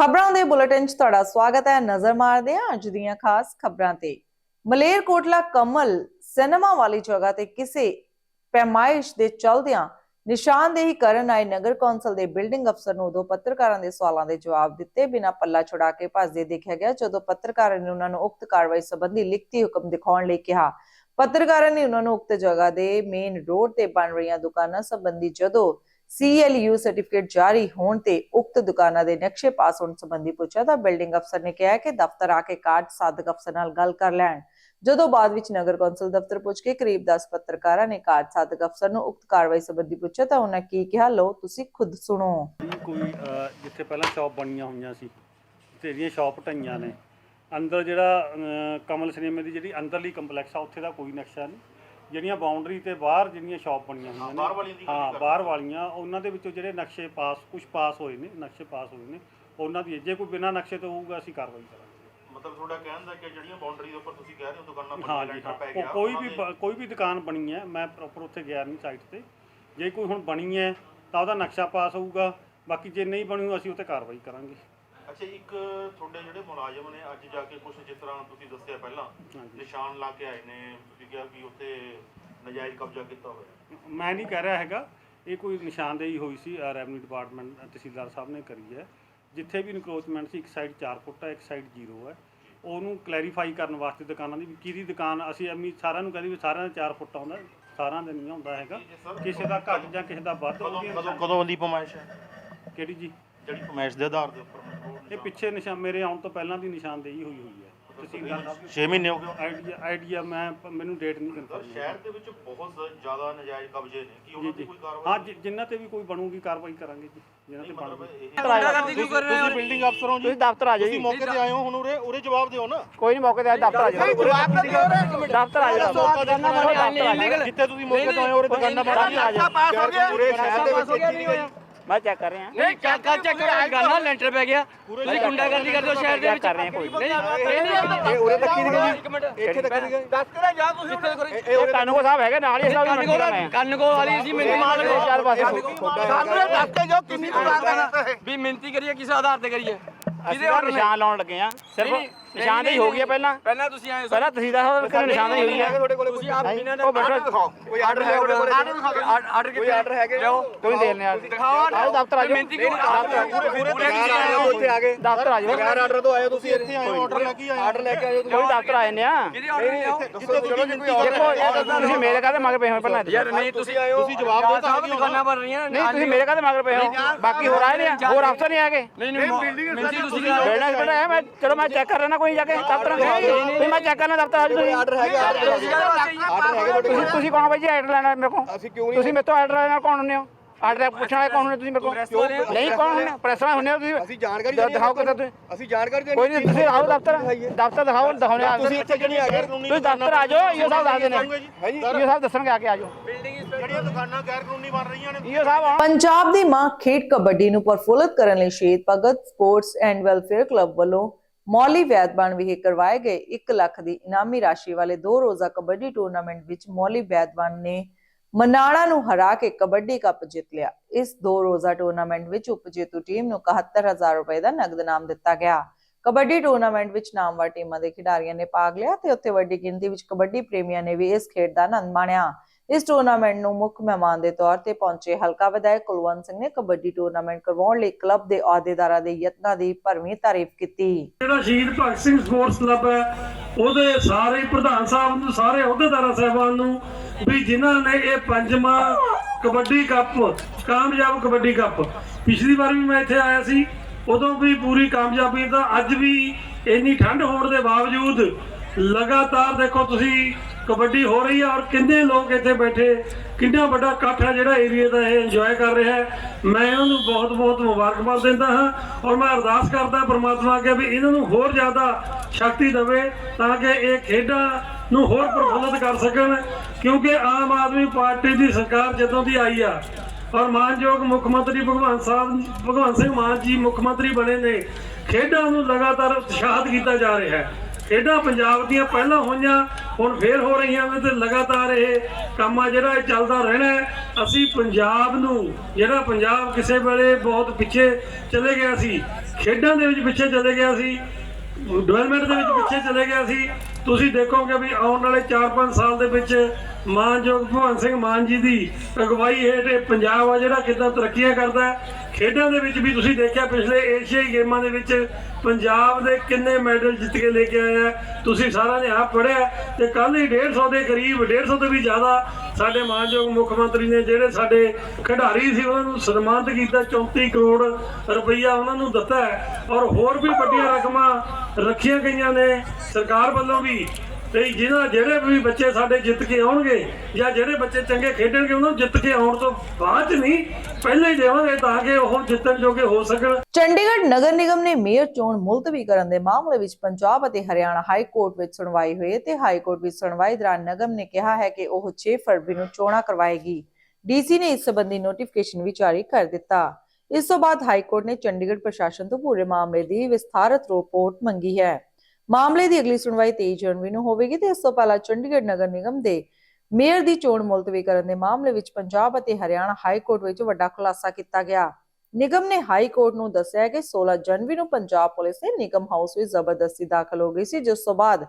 ਖਬਰਾਂ ਦੇ ਬੁਲੇਟਿਨ 'ਚ ਤੁਹਾਡਾ ਸਵਾਗਤ ਹੈ। ਨਜ਼ਰ ਮਾਰਦੇ ਹਾਂ ਅੱਜ ਦੀਆਂ ਖਾਸ ਖਬਰਾਂ ਤੇ। ਮਲੇਰਕੋਟਲਾ ਕਮਲ ਸਿਨੇਮਾ ਵਾਲੀ ਜਗ੍ਹਾ ਤੇ ਕਿਸੇ ਪੈਮਾਇਸ਼ ਦੇ ਚਲਦਿਆਂ ਨਿਸ਼ਾਨਦੇਹੀ ਕਰਨ ਆਏ ਨਗਰ ਕੌਂਸਲ ਦੇ ਬਿਲਡਿੰਗ ਅਫਸਰ ਨੂੰ ਉਦੋਂ ਪੱਤਰਕਾਰਾਂ ਦੇ ਸਵਾਲਾਂ ਦੇ ਜਵਾਬ ਦਿੱਤੇ। ਬਿਨਾਂ ਪੱਲਾ ਛੁਡਾ ਕੇ ਭੱਜਦੇ ਦੇਖਿਆ ਗਿਆ ਜਦੋਂ ਪੱਤਰਕਾਰਾਂ ਨੇ ਉਹਨਾਂ ਨੂੰ ਉਕਤ ਕਾਰਵਾਈ ਸੰਬੰਧੀ ਲਿਖਤੀ ਹੁਕਮ ਦਿਖਾਉਣ ਲਈ ਕਿਹਾ। ਪੱਤਰਕਾਰਾਂ ਨੇ ਉਹਨਾਂ ਨੂੰ ਉਕਤ ਜਗ੍ਹਾ ਦੇ ਮੇਨ ਰੋਡ ਤੇ ਬਣ ਰਹੀਆਂ ਦੁਕਾਨਾਂ ਸੰਬੰਧੀ ਜਦੋਂ ਸੀਐਲਯੂ ਸਰਟੀਫਿਕੇਟ ਜਾਰੀ ਹੋਣ ਤੇ ਉਕਤ ਦੁਕਾਨਾਂ ਦੇ ਨਕਸ਼ੇ ਪਾਸ ਹੋਣ ਸੰਬੰਧੀ ਪੁੱਛਿਆ ਤਾਂ ਬਿਲਡਿੰਗ ਅਫਸਰ ਨੇ ਕਿਹਾ ਕਿ ਦਫ਼ਤਰ ਆ ਕੇ ਕਾਰਜ ਸਾਧਕ ਅਫਸਰ ਨਾਲ ਗੱਲ ਕਰ ਲੈਣ। ਜਦੋਂ ਬਾਅਦ ਵਿੱਚ ਨਗਰ ਕੌਂਸਲ ਦਫ਼ਤਰ ਪੁੱਜ ਕੇ ਕਰੀਬ 10 ਪੱਤਰਕਾਰਾਂ ਨੇ ਕਾਰਜ ਸਾਧਕ ਅਫਸਰ ਨੂੰ ਉਕਤ ਕਾਰਵਾਈ ਸੰਬੰਧੀ ਪੁੱਛਿਆ ਤਾਂ ਉਹਨਾਂ ਕੀ ਕਿਹਾ, ਲਓ, ਤੁਸੀਂ ਖੁਦ ਸੁਣੋ। ਕੋਈ ਜਿੱਥੇ ਪਹਿਲਾਂ ਸ਼ਾਪ ਬਣੀਆਂ ਹੋਈਆਂ ਸੀ ਤੇ ਸ਼ਾਪ ਢਾਈਆਂ ਨੇ। ਅੰਦਰ ਜਿਹੜਾ ਕਮਲ ਸਿਨੇਮੇ ਦੀ ਜਿਹੜੀ ਅੰਦਰਲੀ ਕੰਪਲੈਕਸ ਆ, ਉੱਥੇ ਦਾ ਕੋਈ ਨਕਸ਼ਾ ਨਹੀਂ। ਜਿਹੜੀਆਂ ਬਾਉਂਡਰੀ ਤੇ ਬਾਹਰ ਜਿਹੜੀਆਂ ਸ਼ਾਪ ਬਣੀਆਂ ਹੋਈਆਂ ਨੇ। ਬਾਹਰ ਵਾਲੀਆਂ ਦੀ ਗੱਲ ਹਾਂ ਕਰ ਬਾਹਰ ਵਾਲੀਆਂ ਉਹਨਾਂ ਦੇ ਵਿੱਚੋਂ ਜਿਹੜੇ ਨਕਸ਼ੇ ਪਾਸ ਕੁਝ ਪਾਸ ਹੋਏ ਨੇ ਨਕਸ਼ੇ ਪਾਸ ਹੋਏ ਨੇ ਉਹਨਾਂ ਦੀ ਜੇ ਕੋਈ ਬਿਨਾਂ ਨਕਸ਼ੇ ਤੋਂ ਹੋਊਗਾ ਅਸੀਂ ਕਾਰਵਾਈ ਕਰਾਂਗੇ। ਮਤਲਬ ਤੁਹਾਡਾ ਕਹਿਣ ਦਾ ਕਿ ਜਿਹੜੀਆਂ ਬਾਉਂਡਰੀ ਦੇ ਉੱਪਰ ਤੁਸੀਂ ਕਹਿ ਰਹੇ ਹੋ ਦੁਕਾਨਾਂ ਹਾਂ ਬਣੀਆਂ ਜੀ ਲੈਂਟਰ ਹਾਂ। ਪੈ ਗਿਆ ਕੋਈ ਵੀ ਉਹਨਾਂ ਦੇ- ਬ- ਕੋਈ ਵੀ ਦੁਕਾਨ ਬਣੀ ਹੈ ਮੈਂ ਪ੍ਰੋਪਰ ਉੱਥੇ ਗਿਆ ਨਹੀਂ ਸਾਈਟ ਤੇ। ਜੇ ਕੋਈ ਹੁਣ ਬਣੀ ਹੈ ਤਾਂ ਉਹਦਾ ਨਕਸ਼ਾ ਪਾਸ ਹੋਊਗਾ ਬਾਕੀ ਜੇ ਨਹੀਂ ਬਣੀ ਅਸੀਂ ਉੱਤੇ ਕਾਰਵਾਈ ਕਰਾਂਗੇ। ਅੱਛਾ ਇੱਕ ਤੁਹਾਡੇ ਜਿਹੜੇ ਮੁਲਾਜ਼ਮ ਨੇ ਅੱਜ ਜਾ ਕੇ ਕੁਝ ਜਿਸ ਤਰ੍ਹਾਂ ਤੁਸੀਂ ਦੱਸਿਆ ਪਹਿਲਾਂ ਨਿਸ਼ਾਨ ਲਾ ਕੇ ਆਏ ਨੇ ਤੁਸੀਂ ਕਿਹਾ ਕਿ ਉੱਥੇ ਨਜਾਇਜ਼ ਕਬਜ਼ਾ ਕੀਤਾ ਹੋਇਆ। ਮੈਂ ਨਹੀਂ ਕਹਿ ਰਿਹਾ ਹੈਗਾ ਇਹ ਕੋਈ ਨਿਸ਼ਾਨਦੇਹੀ ਹੋਈ ਸੀ ਰੈਵਨਿਊ ਡਿਪਾਰਟਮੈਂਟ ਤਹਿਸੀਲਦਾਰ ਸਾਹਿਬ ਨੇ ਕਰੀ ਹੈ। ਜਿੱਥੇ ਵੀ ਇਨਕਰੋਚਮੈਂਟ ਸੀ ਇੱਕ ਸਾਈਡ 4 ਫੁੱਟ ਹੈ ਇੱਕ ਸਾਈਡ 0 ਹੈ। ਉਹਨੂੰ ਕਲੈਰੀਫਾਈ ਕਰਨ ਵਾਸਤੇ ਦੁਕਾਨਾਂ ਦੀ ਵੀ ਕਿਹਦੀ ਦੁਕਾਨ ਅਸੀਂ ਐਵੇਂ ਸਾਰਿਆਂ ਨੂੰ ਕਹਿੰਦੇ ਵੀ ਸਾਰਿਆਂ ਦਾ 4 ਫੁੱਟ ਆਉਂਦਾ ਸਾਰਿਆਂ ਦਾ ਨਹੀਂ ਆਉਂਦਾ ਹੈਗਾ। ਕਿਸੇ ਦਾ ਘੱਟ ਜਾਂ ਕਿਸੇ ਦਾ ਵੱਧ ਕਦੋਂ ਕਦੋਂ ਕਦੋਂ ਦੀ ਪਮਾਇਸ਼ ਹੈ? ਕਿਹੜੀ ਜੀ? ਜਿਹੜੀ ਪਮਾਇਸ਼ ਦੇ ਆਧਾਰ ਦੇ ਉੱਪਰ। ਇਹ ਪਿੱਛੇ ਨਿਸ਼ਾਨ ਮੇਰੇ ਆਉਣ ਤੋਂ ਪਹਿਲਾਂ ਦੀ ਨਿਸ਼ਾਨਦੇਹੀ ਹੋਈ ਹੋਈ ਹੈ। ਤਹਿਸੀਲਦਾਰ ਸਾਹਿਬ 6 ਮਹੀਨੇ ਹੋ ਗਏ ਆਈਡੀਆ ਆਈਡੀਆ ਮੈਂ ਮੈਨੂੰ ਡੇਟ ਨਹੀਂ ਸਰ ਕਨਫਰਮ ਸ਼ਹਿਰ ਦੇ ਵਿੱਚ ਬਹੁਤ ਜ਼ਿਆਦਾ ਨਜਾਇਜ਼ ਕਬਜ਼ੇ ਨੇ। ਕੀ ਜੀ ਉਹਨਾਂ ਜੀ। ਦੀ ਕੋਈ ਕਾਰਵਾਈ? ਹਾਂ ਜਿ- ਜਿਨ੍ਹਾਂ ਤੇ ਵੀ ਕੋਈ ਬਣੂਗੀ ਕਾਰਵਾਈ ਕਰਾਂਗੇ ਜੀ ਜਿਨ੍ਹਾਂ ਤੇ ਮਤਲਬ ਬਣੂਗੀ। ਇਹ ਗੁੰਡਾਗਰਦੀ ਕਿਉਂ ਕਰ ਰਹੇ ਹੋ ਤੁਸੀਂ ਬਿਲਡਿੰਗ ਅਫਸਰ ਹੋ ਜੀ। ਤੁਸੀਂ ਦਫ਼ਤਰ ਆ ਜਾਓ ਜੀ। ਤੁਸੀਂ ਮੌਕੇ ਤੇ ਆਏ ਹੋ ਹੁਣ ਉਰੇ ਉਰੇ ਜਵਾਬ ਦਿਓ ਨਾ। ਕੋਈ ਨਹੀਂ ਮੌਕੇ ਤੇ ਆ ਦਫ਼ਤਰ ਆ ਜਾਓ। ਦਫ਼ਤਰ ਆ ਜਾਓ। ਜਿੱਥੇ ਤੁਸੀਂ ਮੌਕੇ ਤੋਂ ਆਏ ਹੋ ਉਰੇ ਦੁਕਾਨਾਂ ਬਣ ਰਹੀਆਂ ਪੂਰੇ ਸ਼ਹਿਰ ਦੇ ਵਿੱਚ ਨਹੀਂ ਮੈਂ ਚੈੱਕ ਕਰ ਰਿਹਾ? ਨਹੀਂ ਚੱਕ ਚੱਕ ਗਾਣਾ ਲੈਂਟਰ ਪੈ ਗਿਆ। ਤੁਸੀਂ ਗੁੰਡਾਗਰਦੀ ਕਰਦੇ ਹੋ ਸ਼ਹਿਰ ਦੇ ਵਿੱਚ? ਕਰ ਰਹੇ ਕੋਈ ਨਹੀਂ ਨਹੀਂ ਇਹ ਉਰੇ ਤੱਕ ਕੀ ਇੱਕ ਮਿੰਟ। ਇੱਥੇ ਤੱਕ ਨਹੀਂ ਗਈ ਦੱਸ ਕੇ ਜਾ ਤੁਸੀਂ ਕਿੱਥੇ ਕਰੋ। ਇਹ ਕਾਨੂੰਗੋ ਸਾਹਿਬ ਹੈਗੇ ਨਾਲ ਹੀ ਇਸ ਕੰਨ ਕੋ ਨਾਲ ਕੰਨ ਕੋ ਵਾਲੀ ਸੀ ਮਿੰਤੀ ਮਾਰ ਇਹ ਚਾਰ ਪਾਸੇ ਦੱਸ ਕੇ ਜੋ ਕਿੰਨੀ ਵੀ ਮਿੰਤੀ ਕਰੀਏ ਕਿਸ ਆਧਾਰ ਤੇ ਕਰੀਏ? ਅਸੀਂ ਨਿਸ਼ਾਨ ਲਾਉਣ ਲੱਗੇ ਆ ਸਿਰਫ ਨਿਸ਼ਾਨ ਹੀ ਹੋ ਗਈ ਹੈ ਪਹਿਲਾਂ। ਪਹਿਲਾਂ ਤੁਸੀਂ ਆਏ ਪਹਿਲਾਂ ਤਹਿਸੀਲਦਾਰ ਸਾਹਿਬ ਕੋਲ ਨਿਸ਼ਾਨ ਹੀ ਹੋਈ ਹੈ ਤੁਸੀਂ ਆਪ ਬਿਨਾਂ ਉਹ ਬੈਠੋ। ਕੋਈ ਆਰਡਰ ਹੈ ਆਰਡਰ ਕੋਈ ਆਰਡਰ ਹੈਗੇ? ਲਿਆਓ। ਕੋਈ ਦੇ ਲੈਣੇ ਦਿਖਾਓ ਆਓ ਦਫ਼ਤਰ ਆ ਜਾਓ। ਮਿੰਤੀ ਕਿਉਂ ਪੂਰੇ ਪੂਰੇ ਉੱਥੇ ਆ ਗਏ। ਦਫ਼ਤਰ ਆ ਜਾਓ। ਬਗੈਰ ਆਰਡਰ ਤੋਂ ਆਏ ਤੁਸੀਂ ਇੱਥੇ। ਆਏ ਹੋ ਆਰਡਰ ਲੈ ਕੇ ਆਏ ਹੋ ਆਰਡਰ ਲੈ ਕੇ ਆਏ ਕੋਈ ਦਫ਼ਤਰ ਆਏ ਨੇ ਆ। ਦੇਖੋ ਤੁਸੀਂ ਮੇਰੇ ਕਾਹਦੇ ਮਗਰ ਪਏ ਹੋ ਪਹਿਲਾਂ ਯਾਰ ਨਹੀਂ ਤੁਸੀਂ ਆਏ ਹੋ ਤੁਸੀਂ ਜਵਾਬ ਦਿਓ ਤਾਂ ਦੁਕਾਨਾਂ ਬਣ ਰਹੀਆਂ ਨਹੀਂ ਤੁਸੀਂ ਮੇਰੇ ਕਾਹਦੇ ਮਗਰ ਪਏ ਹੋ? ਬਾਕੀ ਹੋਰ ਆਏ ਨੇ? ਹੋਰ ਅਫਸਰ ਨਹੀਂ ਆਗੇ ਤੁਸੀਂ ਮੈਂ ਚਲੋ ਮੈਂ ਚੈੱਕ ਕਰ ਲੈਣਾ ਕੋਈ ਜਾ ਕੇ ਦਫ਼ਤਰ ਨਹੀਂ ਮੈਂ ਚੈੱਕ ਕਰਨਾ ਦਫ਼ਤਰ ਆ ਜਾਓ ਤੁਸੀਂ। ਆਰਡਰ ਤੁਸੀਂ ਤੁਸੀਂ ਕੌਣ ਬਾਈ ਜੀ? ਆਰਡਰ ਲੈਣਾ ਮੇਰੇ ਕੋਲ। ਅਸੀਂ ਕਿਉਂ ਨਹੀਂ ਤੁਸੀਂ ਮੇਰੇ ਤੋਂ ਆਰਡਰ ਲੈਣਾ ਕੌਣ ਹੁੰਦੇ ਹੋ? ਆਰਡਰ ਪੁੱਛਣ ਵਾਲੇ ਕੌਣ ਹੁੰਦੇ ਤੁਸੀਂ ਮੇਰੇ ਕੋਲ? ਨਹੀਂ ਕੌਣ ਹੁੰਦੇ ਪ੍ਰੈਸ ਵਾਲੇ ਹੁੰਦੇ ਹੋ ਤੁਸੀਂ। ਅਸੀਂ ਜਾਣਕਾਰੀ ਦਿਖਾਓ ਕਿਤੇ ਤੁਸੀਂ। ਅਸੀਂ ਜਾਣਕਾਰੀ ਦੇਣੀ ਕੋਈ ਨਹੀਂ ਤੁਸੀਂ ਆਓ ਦਫ਼ਤਰ। ਦਫ਼ਤਰ ਦਿਖਾਓ ਦਿਖਾਉਣੇ ਆ। ਤੁਸੀਂ ਇੱਥੇ ਕਿਹੜੀ ਆ ਗਏ? ਕਾਨੂੰਨੀ ਤੁਸੀਂ ਦਫ਼ਤਰ ਆ ਜਾਓ ਇਹੋ ਸਾਹਿਬ ਦੱਸਦੇ ਨੇ। ਇਹੋ ਸਾਹਿਬ ਦੱਸਣਗੇ ਆ ਕੇ ਆ ਜਾਓ। ਜਿਹੜੀਆਂ ਦੁਕਾਨਾਂ ਗੈਰ ਕਾਨੂੰਨੀ ਬਣ ਰਹੀਆਂ ਨੇ। ਇਹੋ ਸਾਹਿਬ ਪੰਜਾਬ ਦੀ ਮਾਂ ਖੇਡ ਕਬੱਡੀ ਨੂੰ ਪ੍ਰਫੁੱਲਤ ਕਰਨ ਲਈ ਸ਼ਹੀਦ Bhagat sports and welfare club ਵੱਲੋਂ ਮੌਲੀ ਵੈਦਵਾਨ ਵਿਖੇ ਕਰਵਾਏ ਗਏ 1 ਲੱਖ ਦੀ ਇਨਾਮੀ ਰਾਸ਼ੀ ਵਾਲੇ ਦੋ ਰੋਜ਼ਾ ਕਬੱਡੀ ਟੂਰਨਾਮੈਂਟ ਵਿੱਚ ਮੌਲੀ ਵੈਦਵਾਨ ਨੇ ਮਨਾੜਾ ਨੂੰ ਹਰਾ ਕੇ ਕਬੱਡੀ ਕੱਪ ਜਿੱਤ ਲਿਆ। ਇਸ ਦੋ ਰੋਜ਼ਾ ਟੂਰਨਾਮੈਂਟ ਵਿੱਚ ਉਪਜੇਤੂ ਟੀਮ ਨੂੰ 71000 ਰੁਪਏ ਦਾ ਨਗਦ ਇਨਾਮ ਦਿੱਤਾ ਗਿਆ। ਕਬੱਡੀ ਟੂਰਨਾਮੈਂਟ ਵਿੱਚ ਨਾਮਵਰ ਟੀਮਾਂ ਦੇ ਖਿਡਾਰੀਆਂ ਨੇ ਭਾਗ ਲਿਆ ਤੇ ਉੱਥੇ ਵੱਡੀ ਗਿਣਤੀ ਵਿੱਚ ਕਬੱਡੀ ਪ੍ਰੇਮੀਆਂ ਨੇ ਵੀ ਇਸ ਖੇਡ ਦਾ ਆਨੰਦ ਮਾਣਿਆ। ਇਸ ਟੂਰਨਾਮੈਂਟ ਨੂੰ ਮੁੱਖ ਮਹਿਮਾਨ ਦੇ ਤੌਰ ਤੇ ਪਹੁੰਚੇ ਹਲਕਾ ਵਿਧਾਇਕ ਕੁਲਵੰਤ ਸਿੰਘ ਨੇ ਕਬੱਡੀ ਟੂਰਨਾਮੈਂਟ ਕਰਵਾਉਣ ਲਈ ਕਲੱਬ ਦੇ ਅਹੁਦੇਦਾਰਾਂ ਦੇ ਯਤਨਾਂ ਦੀ ਭਰਵੀਂ ਤਾਰੀਫ ਕੀਤੀ। ਜਿਹੜਾ ਸ਼ਹੀਦ ਭਗਤ ਸਿੰਘ ਸਪੋਰਟਸ ਕਲੱਬ ਹੈ, ਉਹਦੇ ਸਾਰੇ ਪ੍ਰਧਾਨ ਸਾਹਿਬ ਨੂੰ, ਸਾਰੇ ਅਹੁਦੇਦਾਰਾਂ ਸਾਹਿਬਾਨ ਨੂੰ ਵੀ ਜਿਨ੍ਹਾਂ ਨੇ ਇਹ ਪੰਜਵਾਂ ਕਬੱਡੀ ਕੱਪ, ਕਾਮਯਾਬ ਕਬੱਡੀ ਕੱਪ, ਪਿਛਲੀ ਵਾਰ ਵੀ ਮੈਂ ਇੱਥੇ ਆਇਆ ਸੀ, ਉਦੋਂ ਵੀ ਪੂਰੀ ਕਾਮਯਾਬੀ ਤਾਂ ਅੱਜ ਵੀ ਇੰਨੀ ਠੰਡ ਹੋਣ ਦੇ ਬਾਵਜੂਦ ਲਗਾਤਾਰ ਦੇਖੋ ਤੁਸੀਂ ਕਬੱਡੀ ਹੋ ਰਹੀ ਹੈ ਔਰ ਕਿੰਨੇ ਲੋਕ ਇੱਥੇ ਬੈਠੇ? ਕਿੰਨਾ ਵੱਡਾ ਇਕੱਠ ਹੈ ਜਿਹੜਾ ਏਰੀਆ ਦਾ ਇਹ ਇੰਜੋਏ ਕਰ ਰਿਹਾ ਹੈ? ਮੈਂ ਇਹਨਾਂ ਨੂੰ ਬਹੁਤ ਬਹੁਤ ਮੁਬਾਰਕਬਾਦ ਦਿੰਦਾ ਹਾਂ ਔਰ ਮੈਂ ਅਰਦਾਸ ਕਰਦਾ ਪਰਮਾਤਮਾ ਅੱਗੇ ਵੀ ਇਹਨਾਂ ਨੂੰ ਹੋਰ ਜ਼ਿਆਦਾ ਸ਼ਕਤੀ ਦੇਵੇ ਤਾਂ ਕਿ ਇਹ ਖੇਡਾਂ ਨੂੰ ਹੋਰ ਪ੍ਰਫੁੱਲਤ ਕਰ ਸਕਣ, ਕਿਉਂਕਿ ਆਮ ਆਦਮੀ ਪਾਰਟੀ ਦੀ ਸਰਕਾਰ ਜਦੋਂ ਦੀ ਆਈ ਆ ਔਰ ਮਾਨਯੋਗ ਮੁੱਖ ਮੰਤਰੀ ਭਗਵੰਤ ਸਾਹਿਬ, ਭਗਵੰਤ ਸਿੰਘ ਮਾਨ ਜੀ ਮੁੱਖ ਮੰਤਰੀ ਬਣੇ ਨੇ, ਖੇਡਾਂ ਨੂੰ ਲਗਾਤਾਰ ਉਤਸ਼ਾਹਿਤ ਕੀਤਾ ਜਾ ਰਿਹਾ ਹੈ। ਖੇਡਾਂ ਪੰਜਾਬ ਦੀਆਂ ਪਹਿਲਾਂ ਹੋਈਆਂ, ਹੁਣ ਫੇਰ ਹੋ ਰਹੀਆਂ ਨੇ ਤੇ ਲਗਾਤਾਰ ਇਹ ਕੰਮ ਆ ਜਿਹੜਾ ਇਹ ਚੱਲਦਾ ਰਹਿਣਾ ਅਸੀਂ ਪੰਜਾਬ ਨੂੰ, ਜਿਹੜਾ ਪੰਜਾਬ ਕਿਸੇ ਵੇਲੇ ਬਹੁਤ ਪਿੱਛੇ ਚਲੇ ਗਿਆ ਸੀ, ਖੇਡਾਂ ਦੇ ਵਿੱਚ ਪਿੱਛੇ ਚਲੇ ਗਿਆ ਸੀ ਡਿਵੈਲਪਮੈਂਟ ਦੇ ਵਿੱਚ ਪਿੱਛੇ ਚਲੇ ਗਿਆ ਸੀ ਤੁਸੀਂ ਦੇਖੋਗੇ ਵੀ ਆਉਣ ਵਾਲੇ 4-5 ਸਾਲ ਦੇ ਵਿੱਚ ਮਾਨਯੋਗ ਭਗਵੰਤ ਸਿੰਘ ਮਾਨ ਜੀ ਦੀ ਅਗਵਾਈ ਹੇਠ ਇਹ ਪੰਜਾਬ ਆ ਜਿਹੜਾ ਕਿੱਦਾਂ ਤਰੱਕੀਆਂ ਕਰਦਾ ਖੇਡਾਂ ਦੇ ਵਿੱਚ ਵੀ ਤੁਸੀਂ ਦੇਖਿਆ ਪਿਛਲੇ ਏਸ਼ੀਆਈ ਗੇਮਾਂ ਦੇ ਵਿੱਚ ਪੰਜਾਬ ਦੇ ਕਿੰਨੇ ਮੈਡਲ ਜਿੱਤ ਕੇ ਲੈ ਕੇ ਆਏ ਆ ਤੁਸੀਂ ਸਾਰਿਆਂ ਨੇ ਆਪ ਪੜਿਆ ਤੇ ਕੱਲ ਹੀ 150 ਦੇ ਕਰੀਬ 150 ਤੋਂ ਵੀ ਜ਼ਿਆਦਾ ਸਾਡੇ ਮਾਨਯੋਗ ਮੁੱਖ ਮੰਤਰੀ ਨੇ ਜਿਹੜੇ ਸਾਡੇ ਖਿਡਾਰੀ ਸੀ ਉਹਨਾਂ ਨੂੰ ਸਨਮਾਨਿਤ ਕੀਤਾ 34 ਕਰੋੜ ਰੁਪਈਆ ਉਹਨਾਂ ਨੂੰ ਦਿੱਤਾ ਔਰ ਹੋਰ ਵੀ ਵੱਡੀਆਂ ਰਕਮਾਂ ਰੱਖੀਆਂ ਗਈਆਂ ਨੇ। ਸਰਕਾਰ ਵੱਲੋਂ ਵੀ ਤੇ ਜਿਹਨਾਂ ਜਿਹੜੇ ਵੀ ਬੱਚੇ ਸਾਡੇ ਜਿੱਤ ਕੇ ਆਉਣਗੇ ਜਾਂ ਜਿਹੜੇ ਬੱਚੇ ਚੰਗੇ ਖੇਡਣਗੇ, ਉਹਨਾਂ ਨੂੰ ਜਿੱਤ ਕੇ ਆਉਣ ਤੋਂ ਬਾਅਦ ਨਹੀਂ ਪਹਿਲਾਂ ਦੇਵਾਂਗੇ ਤਾਂ ਕਿ ਉਹ ਜਿੱਤਣ ਜੋਗੇ ਹੋ ਸਕਣ। ਚੰਡੀਗੜ੍ਹ ਨਗਰ ਨਿਗਮ ਨੇ ਮੇਅਰ ਚੋਣ ਮੁਲਤਵੀ ਕਰਨ ਦੇ ਮਾਮਲੇ ਵਿੱਚ ਪੰਜਾਬ ਅਤੇ ਹਰਿਆਣਾ ਹਾਈ ਕੋਰਟ ਵਿੱਚ ਸੁਣਵਾਈ ਹੋਈ ਤੇ ਹਾਈ ਕੋਰਟ ਵਿੱਚ ਸੁਣਵਾਈ ਦੌਰਾਨ ਨਗਮ ਨੇ ਕਿਹਾ ਹੈ ਕਿ ਉਹ 6 ਫਰਵਰੀ ਨੂੰ ਚੋਣਾਂ ਕਰਵਾਏਗੀ। ਡੀਸੀ ਨੇ ਇਸ ਸੰਬੰਧੀ ਨੋਟੀਫਿਕੇਸ਼ਨ ਵੀ ਜਾਰੀ ਕਰ ਦਿੱਤਾ। ਇਸ ਤੋਂ ਬਾਅਦ ਹਾਈ ਕੋਰਟ ਨੇ ਚੰਡੀਗੜ੍ਹ ਪ੍ਰਸ਼ਾਸਨ ਤੋਂ ਪੂਰੇ ਮਾਮਲੇ ਦੀ ਵਿਸਥਾਰਤ ਰਿਪੋਰਟ ਮੰਗੀ ਹੈ। ਮਾਮਲੇ ਦੀ ਅਗਲੀ ਸੁਣਵਾਈ 23 ਜਨਵਰੀ ਨੂੰ ਹੋਵੇਗੀ ਤੇ ਇਸ ਤੋਂ ਪਹਿਲਾਂ ਚੰਡੀਗੜ੍ਹ ਨਗਰ ਨਿਗਮ ਦੇ ਮੇਅਰ ਦੀ ਚੋਣ ਮੁਲਤਵੀ ਕਰਨ ਦੇ ਮਾਮਲੇ ਵਿੱਚ ਪੰਜਾਬ ਅਤੇ ਹਰਿਆਣਾ ਹਾਈ ਕੋਰਟ ਵਿੱਚ ਵੱਡਾ ਖੁਲਾਸਾ ਕੀਤਾ ਗਿਆ। ਨਿਗਮ ਨੇ ਹਾਈ ਕੋਰਟ ਨੂੰ ਦੱਸਿਆ ਕਿ 16 ਜਨਵਰੀ ਨੂੰ ਪੰਜਾਬ ਪੁਲਿਸ ਨੇ ਨਿਗਮ ਹਾਊਸ ਵਿੱਚ ਜ਼ਬਰਦਸਤੀ ਦਾਖਲ ਹੋ ਗਈ ਸੀ, ਜਿਸ ਤੋਂ ਬਾਅਦ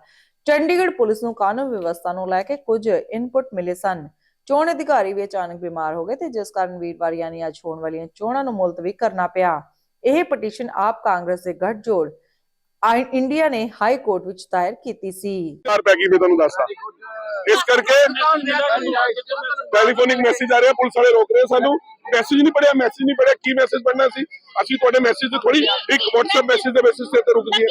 ਚੰਡੀਗੜ੍ਹ ਪੁਲਿਸ ਨੂੰ ਕਾਨੂੰਨ ਵਿਵਸਥਾ ਨੂੰ ਲੈ ਕੇ ਕੁਝ ਇਨਪੁਟ ਮਿਲੇ ਸਨ। ਚੋਣ ਅਧਿਕਾਰੀ ਵੀ ਅਚਾਨਕ ਬਿਮਾਰ ਹੋ ਗਏ ਤੇ ਜਿਸ ਕਾਰਨ ਵੀਰਵਾਰ ਯਾਨੀ ਅੱਜ ਹੋਣ ਵਾਲੀਆਂ ਚੋਣਾਂ ਨੂੰ ਮੁਲਤਵੀ ਕਰਨਾ ਪਿਆ। ਇਹ ਪਟੀਸ਼ਨ ਆਪ ਕਾਂਗਰਸ ਦੇ ਗੱਠਜੋੜ ਇੰਡੀਆ ਨੇ ਹਾਈ ਕੋਰਟ ਵਿੱਚ ਦਾਇਰ ਕੀਤੀ ਸੀ। ਘਰ ਪੈ ਮੈਂ ਤੁਹਾਨੂੰ ਦੱਸਦਾ। ਇਸ ਕਰਕੇ ਟੈਲੀਫੋਨਿਕ ਮੈਸੇਜ ਆ ਰਿਹਾ ਪੁਲਿਸ ਵਾਲੇ ਰੋਕ ਰਹੇ ਸਾਨੂੰ। ਮੈਸੇਜ ਨਹੀਂ ਪੜਿਆ ਮੈਸੇਜ ਨਹੀਂ ਪੜਿਆ ਕੀ ਮੈਸੇਜ ਪੜਨਾ ਸੀ? ਅਸੀਂ ਤੁਹਾਡੇ ਮੈਸੇਜ ਤੇ ਥੋੜੀ ਇੱਕ WhatsApp ਮੈਸੇਜ ਦੇ ਬੇਸਿਸ ਤੇ ਰੁਕ ਗਏ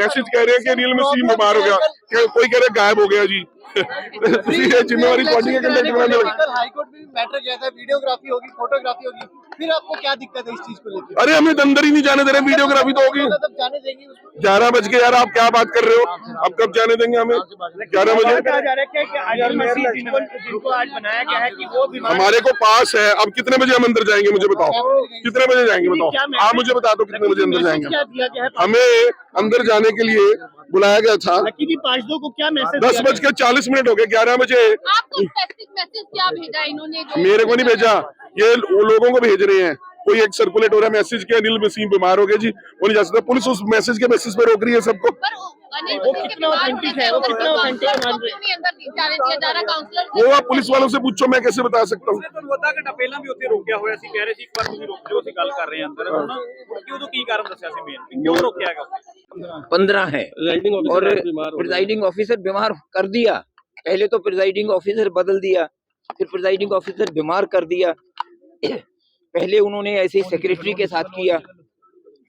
ਮੈਸੇਜ ਕਹਿ ਰਹੇ ਕਿ ਰੀਅਲ ਮਸੀਹ ਬਿਮਾਰ ਹੋ ਗਿਆ। ਕੋਈ ਕਹਿ ਗਾਇਬ ਹੋ ਗਿਆ ਜੀ। ਤੁਸੀਂ ਜ਼ਿੰਮੇਵਾਰੀ ਤੁਹਾਡੀ ਹੈ ਕਿ ਹਾਈ ਕੋਰਟ ਵੀ ਮੈਟਰ ਗਿਆ ਵੀਡੀਓਗ੍ਰਾਫੀ ਹੋਗੀ ਫੋਟੋਗ੍ਰਾਫੀ ਹੋਗੀ फिर आपको क्या दिक्कत है इस चीज़ को लेकर अरे हमें तो अंदर ही नहीं जाने दे रहे वीडियोग्राफी तो होगी। जाने देंगे ग्यारह बज के यार आप क्या बात कर रहे हो? अब कब जाने देंगे हमें? ग्यारह बजे? हमारे को पास है। अब कितने बजे हम अंदर जाएँगे मुझे बताओ? कितने बजे जाएँगे बताओ? आप मुझे बता दो कितने बजे अंदर जाएँगे। हमें अंदर जाने के लिए बुलाया गया था। लकी पाँच दो को क्या मैसेज दस बज के चालीस मिनट हो गए ग्यारह बजे। आपको स्पेसिफिक मैसेज क्या भेजा इन्होंने मेरे को नहीं भेजा। ये वो लोगों को भेज रहे हैं कोई एक सर्कुलेट हो रहा है मैसेज के अनिल मसीह बीमार हो गए जी वो नहीं जा सकता पुलिस उस मैसेज के बेसिस पे रोक रही है सबको पर अनिल वो मसीह के कितना बीमार authentic होने है, से वो कितना उनको authentic है, काउंसलर को क्यों नहीं अंदर नहीं जाने दिया जा रहा काउंसलर वो आप पुलिस वालों से पूछो मैं कैसे बता सकता हूँ ਤੁਹਾਨੂੰ ਅੱਧਾ ਘੰਟਾ ਪਹਿਲਾਂ ਵੀ ਉੱਥੇ ਰੋਕਿਆ ਹੋਇਆ ਸੀ ਕਹਿ ਰਹੇ ਸੀ ਇੱਕ ਵਾਰ ਤੁਸੀਂ ਰੁਕ ਜਾਓ ਅਸੀਂ ਗੱਲ ਕਰ ਰਹੇ ਹਾਂ ਅੰਦਰ ਹੁਣ ਕਿ ਉਦੋਂ ਕੀ ਕਾਰਨ ਦੱਸਿਆ ਸੀ ਮੇਨ ਕਿਉਂ ਰੋਕਿਆ ਹੈਗਾ ਉੱਥੇ पंद्रह है और प्रिजाइडिंग ऑफिसर बीमार कर दिया पहले तो प्रिजाइडिंग ऑफिसर बदल दिया फिर प्रिजाइडिंग ऑफिसर बीमार कर दिया पहले उन्होंने ऐसे सेक्रेटरी के साथ किया।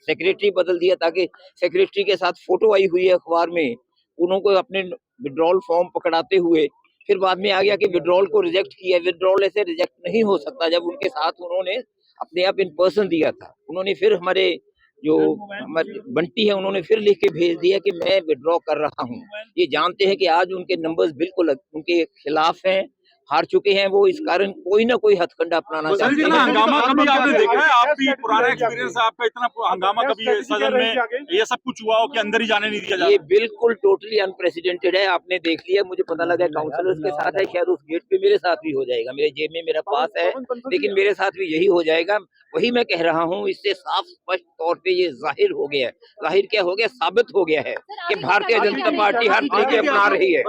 सेक्रेटरी बदल दिया ताकि सेक्रेटरी के साथ फ़ोटो आई हुई है अखबार में। उन्होंने अपने विड्रॉल फॉर्म पकड़ाते हुए फिर बाद में आ गया कि विड्रॉल को रिजेक्ट किया। विड्रॉल ऐसे रिजेक्ट नहीं हो सकता जब उनके साथ उन्होंने अपने आप इन पर्सन दिया था। उन्होंने फिर हमारे जो हमारे बंटी है उन्होंने फिर लिख के भेज दिया कि मैं विड्रॉ कर रहा हूँ। ये जानते हैं कि आज उनके नंबर्स बिल्कुल उनके खिलाफ हैं। हार चुके हैं वो इस कारण कोई ना कोई हथकंडा अपनाना चाहते हैं। हंगामा कभी आपने देखा है? आप भी पुराना एक्सपीरियंस है? आपका इतना हंगामा कभी है? सदन में ये सब कुछ हुआ हो कि अंदर ही जाने नहीं दिया जा ये बिल्कुल टोटली अनप्रेसिडेंटेड है आपने देख लिया मुझे पता लगा काउंसलर्स के साथ है शायद उस गेट पे मेरे साथ भी हो जाएगा मेरे जेब में मेरा पास है लेकिन मेरे साथ भी यही हो जाएगा। वही मैं कह रहा हूँ इससे साफ़ स्पष्ट तौर पे ये ज़ाहिर हो गया है। ज़ाहिर क्या हो गया? साबित हो गया है कि भारतीय जनता पार्टी हर तरीके अपना रही है।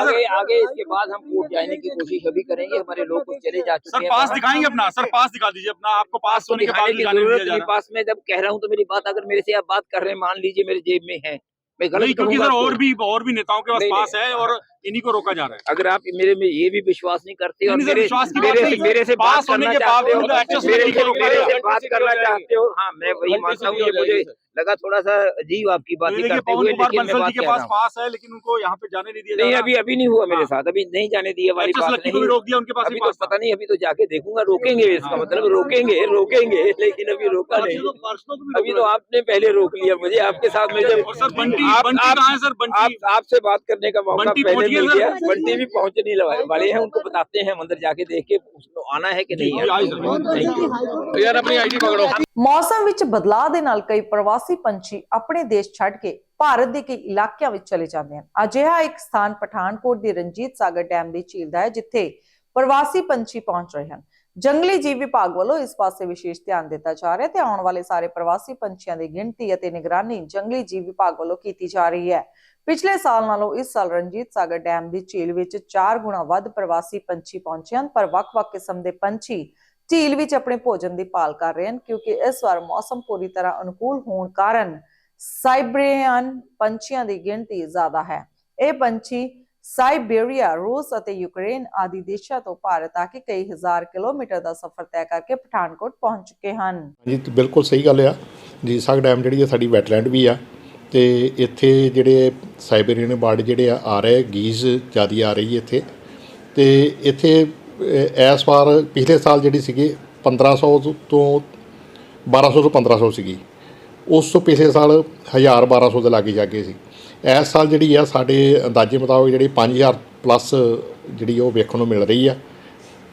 आगे आगे इसके बाद हम कोर्ट जाने की कोशिश अभी करेंगे हमारे लोग कुछ चले जा चुके हैं पास दिखाएँगे अपना सर पास दिखा दीजिए अपना आपको पास तो होने के बाद पास में जब कह रहा हूँ तो मेरी बात अगर मेरे से आप बात कर रहे हैं मान लीजिए मेरे जेब में है मैं गलत क्योंकि सर तो- और भी और भी नेताओं के पास पास है और इन्हीं को रोका जा रहा है। अगर आप मेरे में ये भी विश्वास नहीं करते और मेरे मेरे से मेरे से बात करना चाहते हो। मेरे से मेरे से बात करना चाहते हो। हाँ मैं वही मानता हूँ मुझे लगा थोड़ा सा अजीब आपकी बातें करते हुए लेकिन मैं बात के पास पास है लेकिन उनको यहाँ पे जाने नहीं दिया नहीं अभी अभी नहीं हुआ मेरे हाँ। साथ अभी नहीं जाने दिए वाली बात नहीं। भी रोक दिया उनके पास अभी तो पता नहीं अभी तो जाके देखूँगा रोकेंगे इसका हाँ। मतलब रोकेंगे रोकेंगे लेकिन अभी रोका नहीं। अभी तो आपने पहले रोक लिया मुझे आपके साथ में जब आपसे बात करने का मौका पहले पहुंच जाइए मिल गया सर बंटी भी पहुंचने लगा- वाले हैं उनको बताते हैं मंदिर जाके देख के उसको आना है कि नहीं आना Thank you। ਯਾਰ ਆਪਣੀ ਆਈਡੀ ਪਕੜੋ ਮੌਸਮ ਵਿੱਚ ਬਦਲਾਅ ਦੇ ਨਾਲ ਕਈ ਪ੍ਰਵਾਸੀ ਪੰਛੀ ਆਪਣੇ ਦੇਸ਼ ਛੱਡ ਕੇ ਭਾਰਤ ਦੇ ਕਈ ਇਲਾਕਿਆਂ ਵਿੱਚ ਚਲੇ ਜਾਂਦੇ ਹਨ ਅਜਿਹਾ ਇੱਕ ਸਥਾਨ ਪਠਾਨਕੋਟ ਦੀ ਰਣਜੀਤ ਸਾਗਰ ਡੈਮ ਦੀ ਝੀਲ ਦਾ ਹੈ ਜਿੱਥੇ ਪ੍ਰਵਾਸੀ ਪੰਛੀ ਪਹੁੰਚ ਰਹੇ ਹਨ ਜੰਗਲੀ ਜੀਵ ਵਿਭਾਗ ਵੱਲੋਂ ਇਸ ਪਾਸੇ ਵਿਸ਼ੇਸ਼ ਧਿਆਨ ਦਿੱਤਾ ਜਾ ਰਿਹਾ ਹੈ ਤੇ ਆਉਣ ਵਾਲੇ ਸਾਰੇ ਪ੍ਰਵਾਸੀ ਪੰਛੀਆਂ ਦੀ ਗਿਣਤੀ ਅਤੇ ਨਿਗਰਾਨੀ ਜੰਗਲੀ ਜੀਵ ਵਿਭਾਗ ਵੱਲੋਂ ਕੀਤੀ ਜਾ ਰਹੀ ਹੈ ਪਿਛਲੇ ਸਾਲ ਨਾਲੋਂ ਇਸ ਸਾਲ ਰਣਜੀਤ ਸਾਗਰ ਡੈਮ ਦੀ ਝੀਲ ਵਿੱਚ 4 ਗੁਣਾ ਵੱਧ ਪ੍ਰਵਾਸੀ ਪੰਛੀ ਪਹੁੰਚੇ ਹਨ, ਪਰ ਵੱਖ-ਵੱਖ ਕਿਸਮ ਦੇ ਪੰਛੀ ਝੀਲ ਵਿੱਚ ਆਪਣੇ ਭੋਜਨ ਦੀ ਭਾਲ ਕਰ ਰਹੇ ਹਨ, ਕਿਉਂਕਿ ਇਸ ਵਾਰ ਮੌਸਮ ਪੂਰੀ ਤਰ੍ਹਾਂ ਅਨੁਕੂਲ ਹੋਣ ਕਾਰਨ ਸਾਈਬੇਰੀਅਨ ਪੰਛੀਆਂ ਦੀ ਗਿਣਤੀ ਜ਼ਿਆਦਾ ਹੈ। ਇਹ ਪੰਛੀ ਸਾਈਬੇਰੀਆ, ਰੂਸ ਅਤੇ ਯੂਕਰੇਨ ਆਦਿ ਦੇਸ਼ਾਂ ਤੋਂ ਭਾਰਤ ਆ ਕੇ ਕਈ ਹਜ਼ਾਰ ਕਿਲੋਮੀਟਰ ਦਾ ਸਫ਼ਰ ਤੈਅ ਕਰਕੇ ਪਠਾਨਕੋਟ ਪਹੁੰਚ ਚੁੱਕੇ ਹਨ। ਜੀ ਬਿਲਕੁਲ ਸਹੀ ਗੱਲ ਆ। ਜੀ ਸਾਗ ਡੈਮ ਜਿਹੜੀ ਆ, ਸਾਡੀ ਵੈਟਲੈਂਡ ਵੀ ਆ। ਤੇ ਇੱਥੇ ਜਿਹੜੇ ਸਾਈਬੇਰੀਅਨ ਬਰਡ ਜਿਹੜੇ ਆ ਆ ਰਹੇ ਗੀਜ਼ ਜਿਆਦੀ ਆ ਰਹੀ ਇੱਥੇ। ਤੇ ਇੱਥੇ ਇਸ ਵਾਰ ਪਿਛਲੇ ਸਾਲ ਜਿਹੜੀ ਸੀਗੀ 1500 ਤੋਂ 1200 ਤੋਂ 1500 ਸੀਗੀ। ਉਸ ਤੋਂ ਪਿਛਲੇ ਸਾਲ 1000 1200 ਦੇ ਲਾਗੇ ਜਾ ਜਾਗੇ ਸੀ। ਇਸ ਸਾਲ ਜਿਹੜੀ ਆ, ਸਾਡੇ ਅੰਦਾਜ਼ੇ ਮੁਤਾਬਕ ਜਿਹੜੀ 5000 ਪਲੱਸ ਜਿਹੜੀ ਉਹ ਵੇਖਣ ਨੂੰ ਮਿਲ ਰਹੀ ਆ।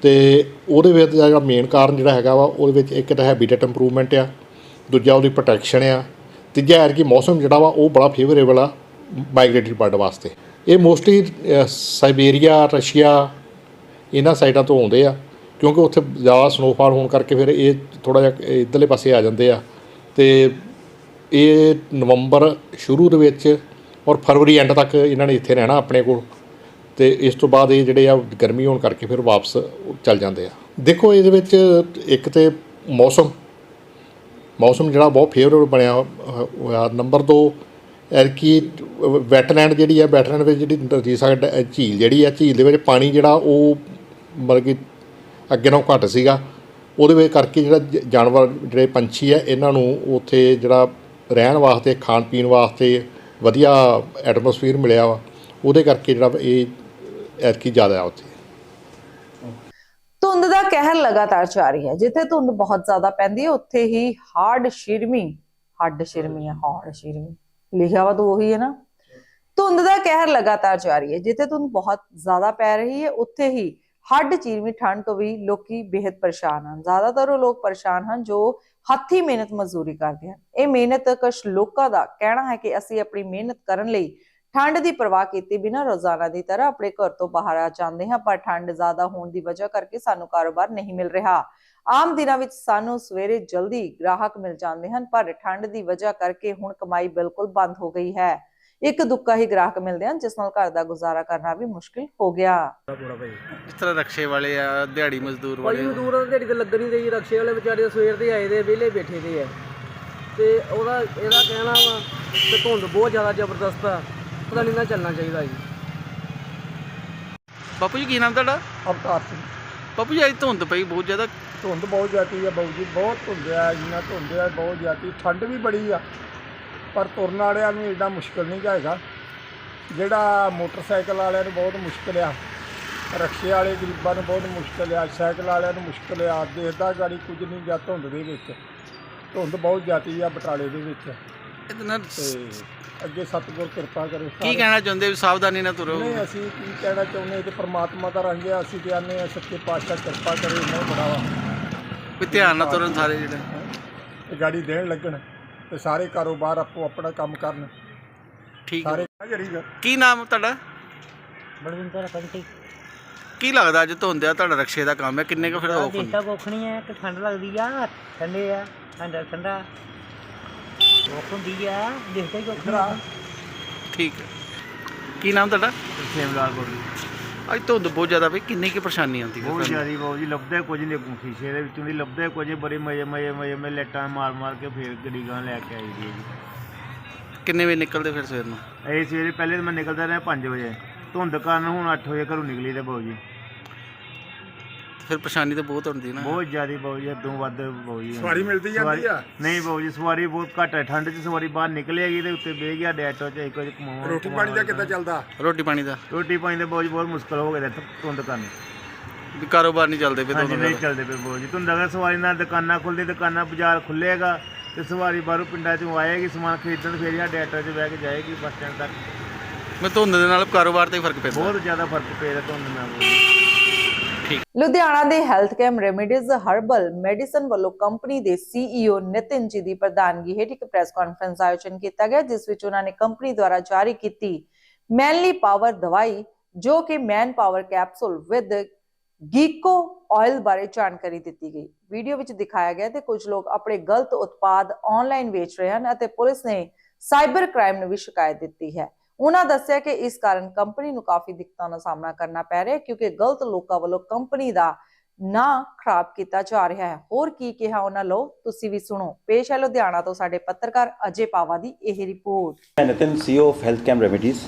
ਤੇ ਉਹਦੇ ਵਿੱਚ ਜਿਹੜਾ ਮੇਨ ਕਾਰਨ ਜਿਹੜਾ ਹੈਗਾ ਵਾ, ਉਹਦੇ ਵਿੱਚ ਇੱਕ ਤਾਂ ਹੈਬਿਟੇਟ ਇੰਪਰੂਵਮੈਂਟ ਆ, ਦੂਜਾ ਉਹਦੀ ਪ੍ਰੋਟੈਕਸ਼ਨ ਆ ਤੀਜਾ ਹੈ ਕਿ ਮੌਸਮ ਜਿਹੜਾ ਵਾ, ਉਹ ਬੜਾ ਫੇਵਰੇਬਲ ਆ ਮਾਈਗ੍ਰੇਟਰੀ ਬਰਡ ਵਾਸਤੇ। ਇਹ ਮੋਸਟਲੀ ਸਾਈਬੇਰੀਆ ਰਸ਼ੀਆ ਇਹਨਾਂ ਸਾਈਡਾਂ ਤੋਂ ਆਉਂਦੇ ਆ, ਕਿਉਂਕਿ ਉੱਥੇ ਜ਼ਿਆਦਾ ਸਨੋਫਾਲ ਹੋਣ ਕਰਕੇ ਫਿਰ ਇਹ ਥੋੜਾ ਜਿਹਾ ਇਧਰਲੇ ਪਾਸੇ ਆ ਜਾਂਦੇ ਆ। ਤੇ ਇਹ ਨਵੰਬਰ ਸ਼ੁਰੂ ਦੇ ਵਿੱਚ ਔਰ ਫਰਵਰੀ ਐਂਡ ਤੱਕ ਇਹਨਾਂ ਨੇ ਇੱਥੇ ਰਹਿਣਾ ਆਪਣੇ ਕੋਲ। ਤੇ ਇਸ ਤੋਂ ਬਾਅਦ ਇਹ ਜਿਹੜੇ ਆ, ਗਰਮੀ ਹੋਣ ਕਰਕੇ ਫਿਰ ਵਾਪਸ ਚੱਲ ਜਾਂਦੇ ਆ। ਦੇਖੋ, ਇਹਦੇ ਵਿੱਚ ਇੱਕ ਤੇ ਮੌਸਮ ਮੌਸਮ ਜਿਹੜਾ ਬਹੁਤ ਫੇਵਰੇਬਲ ਬਣਿਆ ਹੋਇਆ। ਨੰਬਰ 2 ਐਰਕੀ ਵੈਟਲੈਂਡ ਜਿਹੜੀ ਹੈ ਵੈਟਲੈਂਡ ਵਿੱਚ ਜਿਹੜੀ ਰਣਜੀਤ ਝੀਲ ਜਿਹੜੀ ਆ, ਝੀਲ ਦੇ ਵਿੱਚ ਪਾਣੀ ਜਿਹੜਾ ਉਹ ਮਤਲਬ ਕਿ ਅੱਗੇ ਨਾਲੋਂ ਘੱਟ ਸੀਗਾ। ਉਹਦੇ ਵਿੱਚ ਕਰਕੇ ਜਿਹੜਾ ਜ- ਜਾਨਵਰ ਜਿਹੜੇ ਪੰਛੀ ਹੈ ਇਹਨਾਂ ਨੂੰ ਉੱਥੇ ਜਿਹੜਾ ਰਹਿਣ ਵਾਸਤੇ, ਖਾਣ ਪੀਣ ਵਾਸਤੇ ਵਧੀਆ ਐਟਮੋਸਫੀਅਰ ਮਿਲਿਆ ਵਾ। ਉਹਦੇ ਕਰਕੇ ਜਿਹੜਾ ਇਹ ਐਤਕੀ ਜ਼ਿਆਦਾ ਆ ਉੱਥੇ। ਧੁੰਦ ਦਾ ਕਹਿਰ ਲਗਾਤਾਰ ਜਾਰੀ ਹੈ। ਜਿੱਥੇ ਧੁੰਦ ਬਹੁਤ ਜ਼ਿਆਦਾ ਪੈਂਦੀ ਹੈ, ਉੱਥੇ ਹੀ ਹਾਰਡ ਸ਼ਿਰਮੀ ਹੱਡ ਸ਼ਿਰਮੀ ਹੈ ਹਾਰਡ ਸ਼ਿਰਮੀ ਲਿਖਿਆ ਵਾ ਤਾਂ ਉਹੀ ਹੈ ਨਾ। ਧੁੰਦ ਦਾ ਕਹਿਰ ਲਗਾਤਾਰ ਜਾਰੀ ਹੈ। ਜਿੱਥੇ ਧੁੰਦ ਬਹੁਤ ਜ਼ਿਆਦਾ ਪੈ ਰਹੀ ਹੈ, ਉੱਥੇ ਹੀ ਹੱਡ ਚੀਰਵੀਂ ਠੰਡ ਤੋਂ ਵੀ ਲੋਕੀ ਬੇहद ਪਰੇਸ਼ਾਨ ਹਨ। ਜ਼ਿਆਦਾਤਰ ਉਹ ਲੋਕ ਪਰੇਸ਼ਾਨ ਹਨ ਜੋ ਹੱਥੀ ਮਿਹਨਤ ਮਜ਼ਦੂਰੀ ਕਰਦੇ ਹਨ। ਇਹ ਮਿਹਨਤ ਕਸ਼ ਲੋਕਾਂ ਦਾ ਕਹਿਣਾ ਹੈ ਕਿ ਅਸੀਂ ਆਪਣੀ ਮਿਹਨਤ ਕਰਨ ਲਈ ਠੰਡ ਦੀ ਪਰਵਾਹ ਕੀਤੇ ਬਿਨਾਂ ਰੋਜ਼ਾਨਾ ਦੀ ਤਰ੍ਹਾਂ ਆਪਣੇ ਘਰ ਤੋਂ ਬਾਹਰ ਆ ਜਾਂਦੇ ਹਾਂ ਪਰ ਠੰਡ ਜ਼ਿਆਦਾ ਹੋਣ ਦੀ ਵਜ੍ਹਾ ਕਰਕੇ ਸਾਨੂੰ ਕਾਰੋਬਾਰ ਨਹੀਂ ਮਿਲ ਰਿਹਾ। ਆਮ ਦਿਨਾਂ ਵਿੱਚ ਸਾਨੂੰ ਸਵੇਰੇ ਜਲਦੀ ਗ੍ਰਾਹਕ ਮਿਲ ਜਾਂਦੇ ਹਨ ਪਰ ਠੰਡ ਦੀ ਵਜ੍ਹਾ ਕਰਕੇ ਹੁਣ ਕਮਾਈ ਬਿਲਕੁਲ ਬੰਦ ਹੋ ਗਈ ਹੈ। ਇੱਕ ਦੁੱਕਾ ਹੀ ਗ੍ਰਾਹਕ ਮਿਲਦੇ ਹਨ ਜਿਸ ਨਾਲ ਘਰ ਦਾ ਗੁਜ਼ਾਰਾ ਕਰਨਾ ਵੀ ਮੁਸ਼ਕਿਲ ਹੋ ਗਿਆ। ਇਸ ਤਰ੍ਹਾਂ ਰਕਸ਼ੇ ਵਾਲੇ ਆ ਦਿਹਾੜੀ ਮਜ਼ਦੂਰ ਭਾਈ ਮਜ਼ਦੂਰਾਂ ਦੀ ਦਿਹਾੜੀ ਤੇ ਲੱਗਣ ਨਹੀਂ ਰਹੀ ਰਕਸ਼ੇ ਵਾਲੇ ਵਿਚਾਰੇ ਸਵੇਰ ਦੇ ਆਏ ਦੇ ਵਿਹਲੇ ਬੈਠੇ ਦੇ ਆ। ਤੇ ਉਹਦਾ ਇਹਦਾ ਕਹਿਣਾ ਵਾ ਕਿ ਧੁੰਦ ਬਹੁਤ ਜ਼ਿਆਦਾ ਜ਼ਬਰਦਸਤ ਆ। ਪਤਾ ਨਹੀਂ ਨਾ ਚੱਲਣਾ ਚਾਹੀਦਾ ਜੀ। ਬਾਪੂ ਜੀ ਕੀ ਨਾਮ ਤੁਹਾਡਾ? ਅਵਤਾਰ ਸਿੰਘ। ਬਾਪੂ ਜੀ ਅੱਜ ਧੁੰਦ ਪਈ ਬਹੁਤ ਜ਼ਿਆਦਾ। ਧੁੰਦ ਬਹੁਤ ਜ਼ਿਆਦੀ ਆ ਬਾਊ ਜੀ ਬਹੁਤ ਧੁੰਦ ਆ ਜਿੰਨਾ ਧੁੰਦ ਆ ਬਹੁਤ ਜ਼ਿਆਦੀ। ਠੰਡ ਵੀ ਬੜੀ ਆ ਪਰ ਤੁਰਨ ਵਾਲਿਆਂ ਨੂੰ ਏਡਾ ਮੁਸ਼ਕਲ ਨਹੀਂ ਹੈਗਾ। ਜਿਹੜਾ ਮੋਟਰਸਾਈਕਲ ਵਾਲਿਆਂ ਨੂੰ ਬਹੁਤ ਮੁਸ਼ਕਲ ਆ ਰਕਸ਼ੇ ਵਾਲੇ ਗਰੀਬਾਂ ਨੂੰ ਬਹੁਤ ਮੁਸ਼ਕਲ ਆ ਸਾਈਕਲ ਵਾਲਿਆਂ ਨੂੰ ਮੁਸ਼ਕਲ ਆ ਦੇਖਦਾ ਗਾੜੀ ਕੁਝ ਨਹੀਂ ਗਿਆ ਧੁੰਦ ਦੇ ਵਿੱਚ। ਧੁੰਦ ਬਹੁਤ ਜ਼ਿਆਦੀ ਆ ਬਟਾਲੇ ਦੇ ਵਿੱਚ। ਤੇ ਅੱਗੇ ਸਤਿਗੁਰ ਕਿਰਪਾ ਕਰੇ ਕੀ। ਕਹਿਣਾ ਚਾਹੁੰਦੇ ਵੀ ਸਾਵਧਾਨੀ ਨਾਲ ਤੁਰੋ? ਨਹੀਂ ਅਸੀਂ ਕੀ ਕਹਿਣਾ ਚਾਹੁੰਦੇ ਤੇ ਪ੍ਰਮਾਤਮਾ ਦਾ ਰੰਗ ਹੈ ਅਸੀਂ ਤੇ ਆਨੇ ਆ ਸੱਚੇ ਪਾਤਸ਼ਾਹ ਕਿਰਪਾ ਕਰੇ ਨਹੀਂ ਬੜਾਵਾ ਵੀ। ਧਿਆਨ ਨਾਲ ਤੁਰਨ ਸਾਰੇ ਜਿਹੜੇ। ਤੇ ਗਾੜੀ ਦੇਣ ਲੱਗਣ ਤੇ ਸਾਰੇ ਕਾਰੋਬਾਰ ਆਪੋ ਆਪਣਾ ਕੰਮ ਕਰਨ। ਠੀਕ ਹੈ। ਸਾਰੇ ਜਰੀਗਾ ਕੀ ਨਾਮ ਤੁਹਾਡਾ? ਬਲਵਿੰਦਰ ਕੰਟੀ ਕੀ ਲੱਗਦਾ ਅੱਜ ਧੁੰਦ ਆ ਤੁਹਾਡਾ ਰਕਸ਼ੇ ਦਾ ਕੰਮ ਹੈ? ਕਿੰਨੇ ਕੁ ਫਿਰ ਔਖ ਹੁੰਦੀ ਦੇਖਦਾ ਕੋਖਣੀ ਹੈ ਕਿ ਠੰਡ ਲੱਗਦੀ ਆ ਠੰਡੇ ਆ ਠੰਡਾ ਠੰਡਾ। ਕੋਖ ਹੁੰਦੀ ਆ ਦੇਖਦਾ ਹੀ ਕੋਖਣੀ ਠੀਕ ਹੈ। ਕੀ ਨਾਮ ਤੁਹਾਡਾ? ਸੇਮਲਾਲ ਬੋਲੀ। ਅੱਜ ਧੁੰਦ ਬਹੁਤ ਜ਼ਿਆਦਾ ਪਈ ਕਿੰਨੀ ਕੀ ਪਰੇਸ਼ਾਨੀ ਆਉਂਦੀ ਬਹੁਤ ਤੁਹਾਨੂੰ? ਜ਼ਿਆਦੀ ਬਹੁਤ ਜੀ ਲੱਭਦਾ ਕੁਝ ਨਹੀਂ ਸ਼ੀਸ਼ੇ ਦੇ ਵਿੱਚੋਂ ਦੀ ਲੱਭਦਾ ਕੁਝ ਬੜੇ ਮਜ਼ੇ ਮਜ਼ੇ ਮਜ਼ੇ ਮੇ ਲੈਟਾਂ ਮਾਰ ਮਾਰ ਕੇ ਫੇਰ ਗੱਡੀ ਗਾਂ ਲੈ ਕੇ ਆਈ ਦੀ ਹੈ ਜੀ। ਕਿੰਨੇ ਵਜੇ ਨਿਕਲਦੇ ਫਿਰ ਸਵੇਰ ਨੂੰ? ਇਹ ਸਵੇਰੇ ਪਹਿਲੇ ਤਾਂ ਮੈਂ ਨਿਕਲਦਾ ਰਿਹਾ 5 ਵਜੇ। ਧੁੰਦ ਕਾਰਨ ਹੁਣ 8 ਵਜੇ ਘਰੋਂ ਨਿਕਲੀ ਤੇ ਬਾਊ ਜੀ। ਫਿਰ ਪਰੇਸ਼ਾਨੀ ਤਾਂ ਬਹੁਤ ਹੁੰਦੀ ਨਾ। ਬਹੁਤ ਜ਼ਿਆਦੀ ਬਾਊ ਜੀ ਦੋ ਵੱਧ ਬਾਊ ਜੀ ਸਵਾਰੀ ਮਿਲਦੀ ਜਾਂਦੀ ਆ? ਨਹੀਂ ਬਾਊ ਜੀ ਸਵਾਰੀ ਬਹੁਤ ਘੱਟ ਹੈ। ਠੰਡ 'ਚ ਸਵਾਰੀ ਬਾਹਰ ਨਿਕਲੇਗੀ ਤੇ ਉੱਤੇ ਬਹਿ ਗਿਆ ਡੈਟੋ 'ਚ ਇੱਕ ਵਜੇ ਕਮਾਉਣ ਰੋਟੀ ਪਾਣੀ ਦਾ ਕਿੱਦਾਂ ਚੱਲਦਾ? ਰੋਟੀ ਪਾਣੀ ਦਾ। ਰੋਟੀ ਪਾਣੀ ਦਾ ਬਾਊ ਜੀ ਬਹੁਤ ਮੁਸ਼ਕਲ ਹੋ ਗਿਆ ਧੁੰਦ ਕਾਰਨ। ਵੀ ਕਾਰੋਬਾਰ ਨਹੀਂ ਚੱਲਦੇ ਪਏ ਹਾਂਜੀ ਨਹੀਂ ਨਾਲ ਚੱਲਦੇ ਪਏ ਬਾਊ ਜੀ। ਧੁੰਦ ਅਗਰ ਸਵਾਰੀ ਨਾਲ ਦੁਕਾਨਾਂ ਖੁੱਲ੍ਹਦੀ ਦੁਕਾਨਾਂ ਬਾਜ਼ਾਰ ਖੁੱਲੇਗਾ ਤੇ ਸਵਾਰੀ ਬਾਹਰੋਂ ਪਿੰਡਾਂ ਚੋਂ ਆਏਗੀ ਸਮਾਨ ਖਰੀਦਣ ਫਿਰ ਇਹ ਡੈਟਾ 'ਚ ਬਹਿ ਕੇ ਜਾਏਗੀ ਬੱਸ ਸਟੈਂਡ ਤੱਕ? ਮੈਂ ਧੁੰਦ ਦੇ ਨਾਲ ਕਾਰੋਬਾਰ ਤੇ ਫ਼ਰਕ ਪੈਂਦਾ। ਬਹੁਤ ਜ਼ਿਆਦਾ ਫ਼ਰਕ ਪੈ ਰਿਹਾ ਧੁੰਦ ਨਾਲ। ਲੁਧਿਆਣਾ ਦੇ Health Chem Remedies herbal medicine ਵੱਲੋਂ ਕੰਪਨੀ ਦੇ ਸੀਈਓ ਨਿਤਿਨ ਜੀ ਦੀ ਪ੍ਰਧਾਨਗੀ ਹੇਠ ਇੱਕ ਪ੍ਰੈਸ ਕਾਨਫਰੰਸ ਦਾ ਆਯੋਜਨ ਕੀਤਾ ਗਿਆ, ਜਿਸ ਵਿੱਚ ਉਹਨਾਂ ਨੇ ਕੰਪਨੀ ਦੁਆਰਾ ਜਾਰੀ ਕੀਤੀ ਮੈਨਲੀ ਪਾਵਰ ਦਵਾਈ, ਜੋ ਕਿ ਮੈਨ ਪਾਵਰ ਕੈਪਸੂਲ ਵਿਦ ਗੀਕੋ ਆਇਲ ਬਾਰੇ ਜਾਣਕਾਰੀ ਦਿੱਤੀ ਗਈ। ਵੀਡੀਓ ਵਿੱਚ ਦਿਖਾਇਆ ਗਿਆ ਤੇ ਕੁਝ ਲੋਕ ਆਪਣੇ ਗਲਤ ਉਤਪਾਦ ਆਨਲਾਈਨ ਵੇਚ ਰਹੇ ਹਨ ਅਤੇ ਪੁਲਿਸ ਨੇ ਸਾਈਬਰ ਕ੍ਰਾਈਮ ਨੂੰ ਵੀ ਸ਼ਿਕਾਇਤ ਦਿੱਤੀ ਹੈ। ਉਹਨਾਂ ਦੱਸਿਆ ਕਿ ਇਸ ਕਾਰਨ ਕੰਪਨੀ ਨੂੰ ਕਾਫੀ ਦਿੱਕਤਾਂ ਦਾ ਸਾਹਮਣਾ ਕਰਨਾ ਪੈ ਰਿਹਾ ਕਿਉਂਕਿ ਗਲਤ ਲੋਕਾਂ ਵੱਲੋਂ ਕੰਪਨੀ ਦਾ ਨਾ ਖਰਾਬ ਕੀਤਾ ਜਾ ਰਿਹਾ ਹੈ। ਹੋਰ ਕੀ ਕਿਹਾ ਉਹਨਾਂ ਲੋ? ਤੁਸੀਂ ਵੀ ਸੁਣੋ। ਪੇਸ਼ ਹੈ ਲੁਧਿਆਣਾ ਤੋਂ ਸਾਡੇ ਪੱਤਰਕਾਰ ਅਜੇ ਪਾਵਾ ਦੀ ਇਹ ਰਿਪੋਰਟ। मैं Nitin CEO of health camp remedies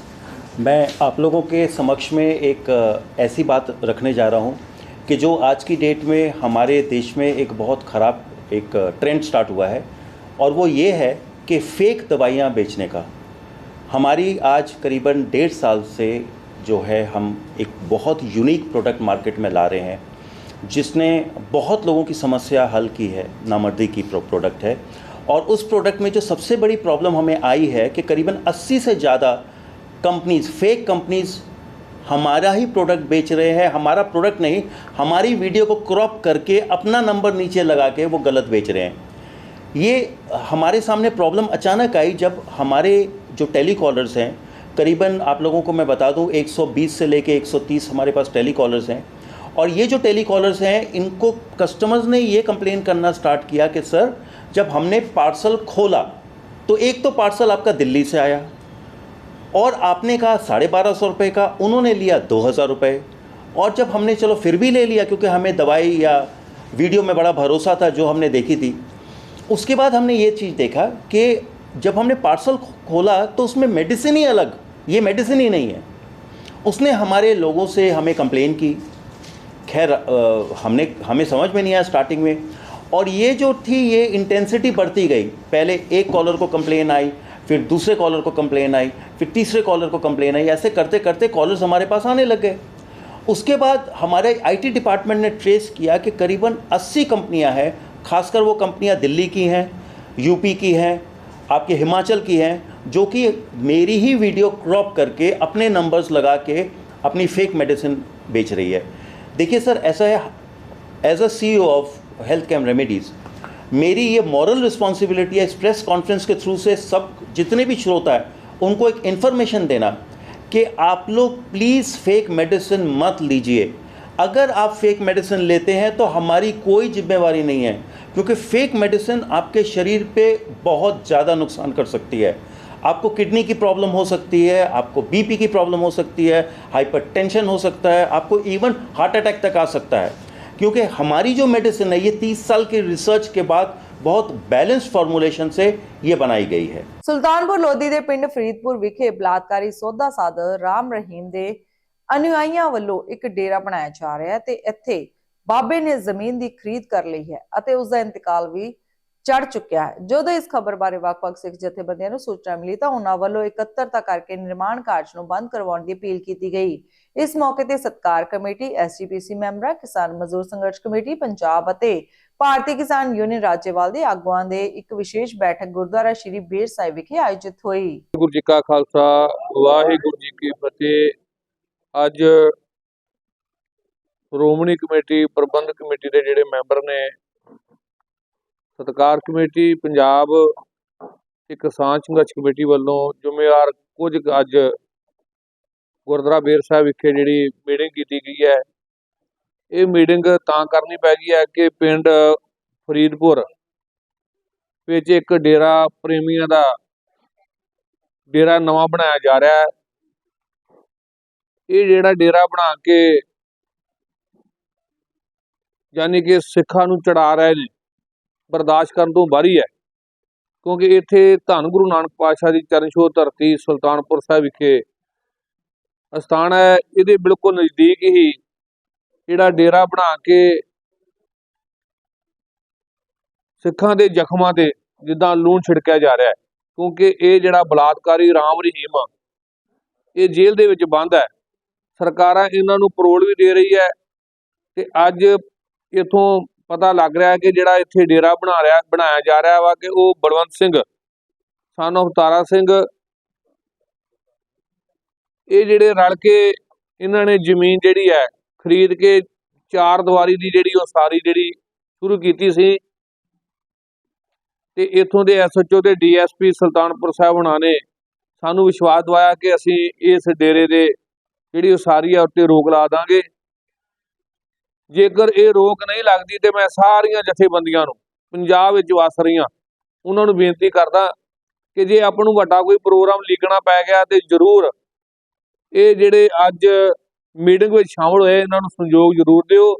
मैं आप लोगों के समक्ष में एक अ, ऐसी बात रखने जा रहा हूँ कि जो आज की डेट में हमारे देश में एक बहुत ख़राब एक ट्रेंड स्टार्ट हुआ है और वो ये है कि फेक दवाइयाँ बेचने का हमारी आज करीबन डेढ़ साल से जो है हम एक बहुत यूनिक प्रोडक्ट मार्केट में ला रहे हैं, जिसने बहुत लोगों की समस्या हल की है, नामर्दी की प्रोडक्ट है। और उस प्रोडक्ट में जो सबसे बड़ी प्रॉब्लम हमें आई है कि करीबन 80 से ज़्यादा कंपनीज़ फेक कंपनीज़ हमारा ही प्रोडक्ट बेच रहे हैं, हमारा प्रोडक्ट नहीं, हमारी वीडियो को क्रॉप करके अपना नंबर नीचे लगा के वो गलत बेच रहे हैं। ये हमारे सामने प्रॉब्लम अचानक आई जब हमारे जो टेली कॉलर्स हैं, करीबन आप लोगों को मैं बता दूँ 120 से लेके 130 हमारे पास टेली कॉलर्स हैं। और ये जो टेली कॉलर्स हैं, इनको कस्टमर्स ने ये कंप्लेन करना स्टार्ट किया कि, सर, जब हमने पार्सल खोला तो एक तो पार्सल आपका दिल्ली से आया, और आपने कहा साढ़े बारह सौ रुपये का, उन्होंने लिया दो हज़ार रुपये और जब हमने चलो फिर भी ले लिया, क्योंकि हमें दवाई या वीडियो में बड़ा भरोसा था जो हमने देखी थी। उसके बाद हमने ये चीज़ देखा कि जब हमने पार्सल खोला तो उसमें मेडिसिन ही अलग। ये मेडिसिन ही नहीं है। उसने हमारे लोगों से हमें कंप्लेन की। खैर हमने, हमें समझ में नहीं आया स्टार्टिंग में। और ये जो थी, ये इंटेंसिटी बढ़ती गई। पहले एक कॉलर को कंप्लेन आई, फिर दूसरे कॉलर को कंप्लेन आई, फिर तीसरे कॉलर को कंप्लेन आई। ऐसे करते करते कॉलर्स हमारे पास आने लग गए। उसके बाद हमारे आईटी डिपार्टमेंट ने ट्रेस किया कि करीबन 80 कंपनियाँ हैं। खासकर वो कंपनियाँ दिल्ली की हैं यूपी की हैं आपके हिमाचल की हैं, जो कि मेरी ही वीडियो क्रॉप करके अपने नंबर्स लगा के अपनी फेक मेडिसिन बेच रही है। देखिए सर, ऐसा है as a C of health cam remedies मेरी ये मॉरल रिस्पॉन्सिबिलिटी है, इस प्रेस कॉन्फ्रेंस के थ्रू से सब, जितने भी श्रोता है, उनको एक इन्फॉर्मेशन देना कि आप लोग प्लीज़ फेक मेडिसिन मत लीजिए। अगर आप फेक मेडिसिन लेते हैं तो हमारी कोई जिम्मेवारी नहीं है। क्योंकि फेक मेडिसिन आपके शरीर पे बहुत ज़्यादा नुकसान कर सकती है आपको किडनी की प्रॉब्लम हो सकती है आपको बीपी की प्रॉब्लम हो सकती है हाइपरटेंशन हो सकता है आपको इवन हार्ट अटैक तक आ सकता है क्योंकि हमारी जो मेडिसिन है ये 30 साल की रिसर्च के बाद बहुत बैलेंस्ड फॉर्मूलेशन से ये बनाई गई है ਸੁਲਤਾਨਪੁਰ ਲੋਧੀ ਦੇ ਪਿੰਡ ਫਰੀਦਪੁਰ ਵਿਖੇ ਬਲਾਤਕਾਰੀ ਸੌਦਾ ਸਾਧ ਰਾਮ ਰਹੀਮ ਦੇ ਅਨੁਯਾਈਆਂ ਵੱਲੋਂ ਇੱਕ ਡੇਰਾ ਬਣਾਇਆ ਜਾ ਰਿਹਾ ਹੈ ਤੇ ਇੱਥੇ ਬਾਬੇ ਨੇ ਜ਼ਮੀਨ ਦੀ ਖਰੀਦ ਕਰ ਲਈ ਹੈ ਅਤੇ ਉਸ ਦਾ ਇੰਤਕਾਲ ਵੀ ਚੜ ਚੁੱਕਿਆ ਹੈ। ਜਦੋਂ ਇਸ ਖਬਰ ਬਾਰੇ ਵੱਖ-ਵੱਖ ਸਿੱਖ ਜਥੇਬੰਦੀਆਂ ਨੂੰ ਸੂਚਨਾ ਮਿਲੀ ਤਾਂ ਉਹਨਾਂ ਵੱਲੋਂ ਇਕੱਤਰਤਾ ਕਰਕੇ ਨਿਰਮਾਣ ਕਾਰਜ ਨੂੰ ਬੰਦ ਕਰਵਾਉਣ ਦੀ ਅਪੀਲ ਕੀਤੀ ਗਈ। ਇਸ ਮੌਕੇ ਤੇ ਸਤਕਾਰ ਕਮੇਟੀ, ਐਸਜੀਪੀਸੀ ਮੈਂਬਰਾਂ, ਕਿਸਾਨ ਮਜ਼ਦੂਰ ਸੰਘਰਸ਼ ਕਮੇਟੀ, ਪੰਜਾਬ ਅਤੇ ਭਾਰਤੀ ਕਿਸਾਨ ਯੂਨੀਅਨ ਰਾਜੇਵਾਲ ਦੇ ਆਗੂਆਂ ਦੇ ਇੱਕ ਵਿਸ਼ੇਸ਼ ਬੈਠਕ ਗੁਰਦੁਆਰਾ ਸ਼੍ਰੀ ਬੇਰ ਸਾਹਿਬ ਵਿਖੇ ਆਯੋਜਿਤ ਹੋਈ। ਗੁਰੂ ਜੀ ਕਾ ਖਾਲਸਾ, ਵਾਹਿਗੁਰੂ ਜੀ ਕੀ ਫਤਿਹ। ਅੱਜ ਸ਼੍ਰੋਮਣੀ ਕਮੇਟੀ, ਪ੍ਰਬੰਧਕ ਕਮੇਟੀ ਦੇ ਜਿਹੜੇ ਮੈਂਬਰ ਨੇ, ਸਤਕਾਰ ਕਮੇਟੀ, ਪੰਜਾਬ ਤੇ ਕਿਸਾਨ ਸੰਘਰਸ਼ ਕਮੇਟੀ ਵੱਲੋਂ ਜ਼ਿੰਮੇਵਾਰ ਕੁਝ ਅੱਜ ਗੁਰਦੁਆਰਾ ਬੇਰ ਸਾਹਿਬ ਵਿਖੇ ਜਿਹੜੀ ਮੀਟਿੰਗ ਕੀਤੀ ਗਈ ਹੈ। ਇਹ ਮੀਟਿੰਗ ਤਾਂ ਕਰਨੀ ਪੈ ਗਈ ਹੈ ਕਿ ਪਿੰਡ ਫਰੀਦਪੁਰ ਵਿੱਚ ਇੱਕ ਡੇਰਾ ਪ੍ਰੇਮੀਆਂ ਦਾ ਡੇਰਾ ਨਵਾਂ ਬਣਾਇਆ ਜਾ ਰਿਹਾ ਹੈ। ਇਹ ਜਿਹੜਾ ਡੇਰਾ ਬਣਾ ਕੇ ਯਾਨੀ ਕਿ ਸਿੱਖਾਂ ਨੂੰ ਚੜਾ ਰਹੇ ਨੇ ਬਰਦਾਸ਼ਤ ਕਰਨ ਤੋਂ ਬਾਹਰੀ ਹੈ ਕਿਉਂਕਿ ਇੱਥੇ ਧੰਨ ਗੁਰੂ ਨਾਨਕ ਪਾਤਸ਼ਾਹ ਦੀ ਚਰਨ ਚਰਨਛੋਹ ਧਰਤੀ ਸੁਲਤਾਨਪੁਰ ਸਾਹਿਬ ਵਿਖੇ ਅਸਥਾਨ ਹੈ। ਇਹਦੇ ਬਿਲਕੁਲ ਨਜ਼ਦੀਕ ਹੀ ਜਿਹੜਾ ਡੇਰਾ ਬਣਾ ਕੇ ਸਿੱਖਾਂ ਦੇ ਜ਼ਖਮਾਂ ਤੇ ਜਿੱਦਾਂ ਲੂਣ ਛਿੜਕਿਆ ਜਾ ਰਿਹਾ ਹੈ। ਕਿਉਂਕਿ ਇਹ ਜਿਹੜਾ ਬਲਾਤਕਾਰੀ ਰਾਮ ਰਹੀਮ ਆ, ਇਹ ਜੇਲ੍ਹ ਦੇ ਵਿੱਚ ਬੰਦ ਹੈ। ਸਰਕਾਰਾਂ ਇਹਨਾਂ ਨੂੰ ਪਰੋਲ ਵੀ ਦੇ ਰਹੀ ਹੈ ਤੇ ਅੱਜ ਇਥੋਂ ਪਤਾ ਲੱਗ ਰਿਹਾ ਹੈ ਕਿ ਜਿਹੜਾ ਇੱਥੇ ਡੇਰਾ ਬਣਾ ਰਿਹਾ, ਬਣਾਇਆ ਜਾ ਰਿਹਾ ਵਾ ਕਿ ਉਹ ਬਲਵੰਤ ਸਿੰਘ ਸਨ of ਤਾਰਾ ਸਿੰਘ। ਇਹ ਜਿਹੜੇ ਰਲ ਕੇ ਇਹਨਾਂ ਨੇ ਜ਼ਮੀਨ ਜਿਹੜੀ ਹੈ, ਖਰੀਦ ਕੇ ਚਾਰ ਦੀਵਾਰੀ ਦੀ ਜਿਹੜੀ ਉਹ ਸਾਰੀ ਜਿਹੜੀ ਸ਼ੁਰੂ ਕੀਤੀ ਸੀ। ਤੇ ਇੱਥੋਂ ਦੇ ਐਸਐਚਓ ਤੇ ਡੀਐਸਪੀ ਸੁਲਤਾਨਪੁਰ ਸਾਹਿਬ ਹੁਣਾਂ ਨੇ ਸਾਨੂੰ ਵਿਸ਼ਵਾਸ ਦਵਾਇਆ ਕਿ ਅਸੀਂ ਇਸ ਡੇਰੇ ਦੇ ਜਿਹੜੀ ਉਸਾਰੀ ਆ, ਉੱਤੇ ਰੋਕ ਲਾ ਦਾਂਗੇ। ਜੇਕਰ ਇਹ ਰੋਕ ਨਹੀਂ ਲੱਗਦੀ ਤੇ ਮੈਂ ਸਾਰੀਆਂ ਜਥੇਬੰਦੀਆਂ ਨੂੰ, ਪੰਜਾਬ ਵਿੱਚ ਵਸ ਰਹੀਆਂ, ਉਹਨਾਂ ਨੂੰ ਬੇਨਤੀ ਕਰਦਾ ਕਿ ਜੇ ਆਪਾਂ ਨੂੰ ਵੱਡਾ ਕੋਈ ਪ੍ਰੋਗਰਾਮ ਲਿਖਣਾ ਪੈ ਗਿਆ ਤੇ ਜ਼ਰੂਰ ਇਹ ਜਿਹੜੇ ਅੱਜ ਮੀਟਿੰਗ ਵਿੱਚ ਸ਼ਾਮਲ ਹੋਏ, ਇਹਨਾਂ ਨੂੰ ਸੰਯੋਗ ਜ਼ਰੂਰ ਦਿਓ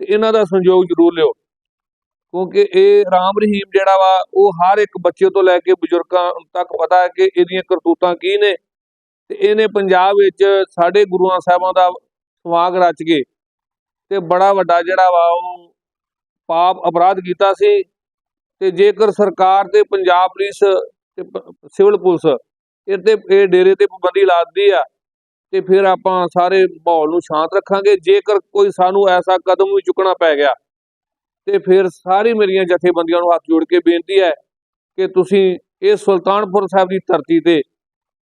ਤੇ ਇਹਨਾਂ ਦਾ ਸੰਯੋਗ ਜ਼ਰੂਰ ਲਿਓ। ਕਿਉਂਕਿ ਇਹ ਰਾਮ ਰਹੀਮ ਜਿਹੜਾ ਵਾ, ਉਹ ਹਰ ਇੱਕ ਬੱਚੇ ਤੋਂ ਲੈ ਕੇ ਬਜ਼ੁਰਗਾਂ ਤੱਕ ਪਤਾ ਹੈ ਕਿ ਇਹਦੀਆਂ ਕਰਤੂਤਾਂ ਕੀ ਨੇ ਤੇ ਇਹਨੇ ਪੰਜਾਬ ਵਿੱਚ ਸਾਡੇ ਗੁਰੂਆਂ ਸਾਹਿਬਾਂ ਦਾ ਸਵਾਗ ਰਚ ਕੇ ਤੇ ਬੜਾ ਵੱਡਾ ਜਿਹੜਾ ਵਾ ਉਹ ਪਾਪ ਅਪਰਾਧ ਕੀਤਾ ਸੀ ਤੇ ਜੇਕਰ ਸਰਕਾਰ ਤੇ ਪੰਜਾਬ ਪੁਲਿਸ ਤੇ ਸਿਵਲ ਪੁਲਿਸ ਇਹ ਤੇ, ਇਹ ਡੇਰੇ ਤੇ ਪਾਬੰਦੀ ਲਾਦੀ ਆ ਤੇ ਫਿਰ ਆਪਾਂ ਸਾਰੇ ਮਾਹੌਲ ਨੂੰ ਸ਼ਾਂਤ ਰੱਖਾਂਗੇ। ਜੇਕਰ ਕੋਈ ਸਾਨੂੰ ਐਸਾ ਕਦਮ ਵੀ ਚੁੱਕਣਾ ਪੈ ਗਿਆ ਤੇ ਫਿਰ ਸਾਰੀ ਮੇਰੀਆਂ ਜਥੇਬੰਦੀਆਂ ਨੂੰ ਹੱਥ ਜੋੜ ਕੇ ਬੇਨਤੀ ਹੈ ਕਿ ਤੁਸੀਂ ਇਹ ਸੁਲਤਾਨਪੁਰ ਸਾਹਿਬ ਦੀ ਧਰਤੀ ਤੇ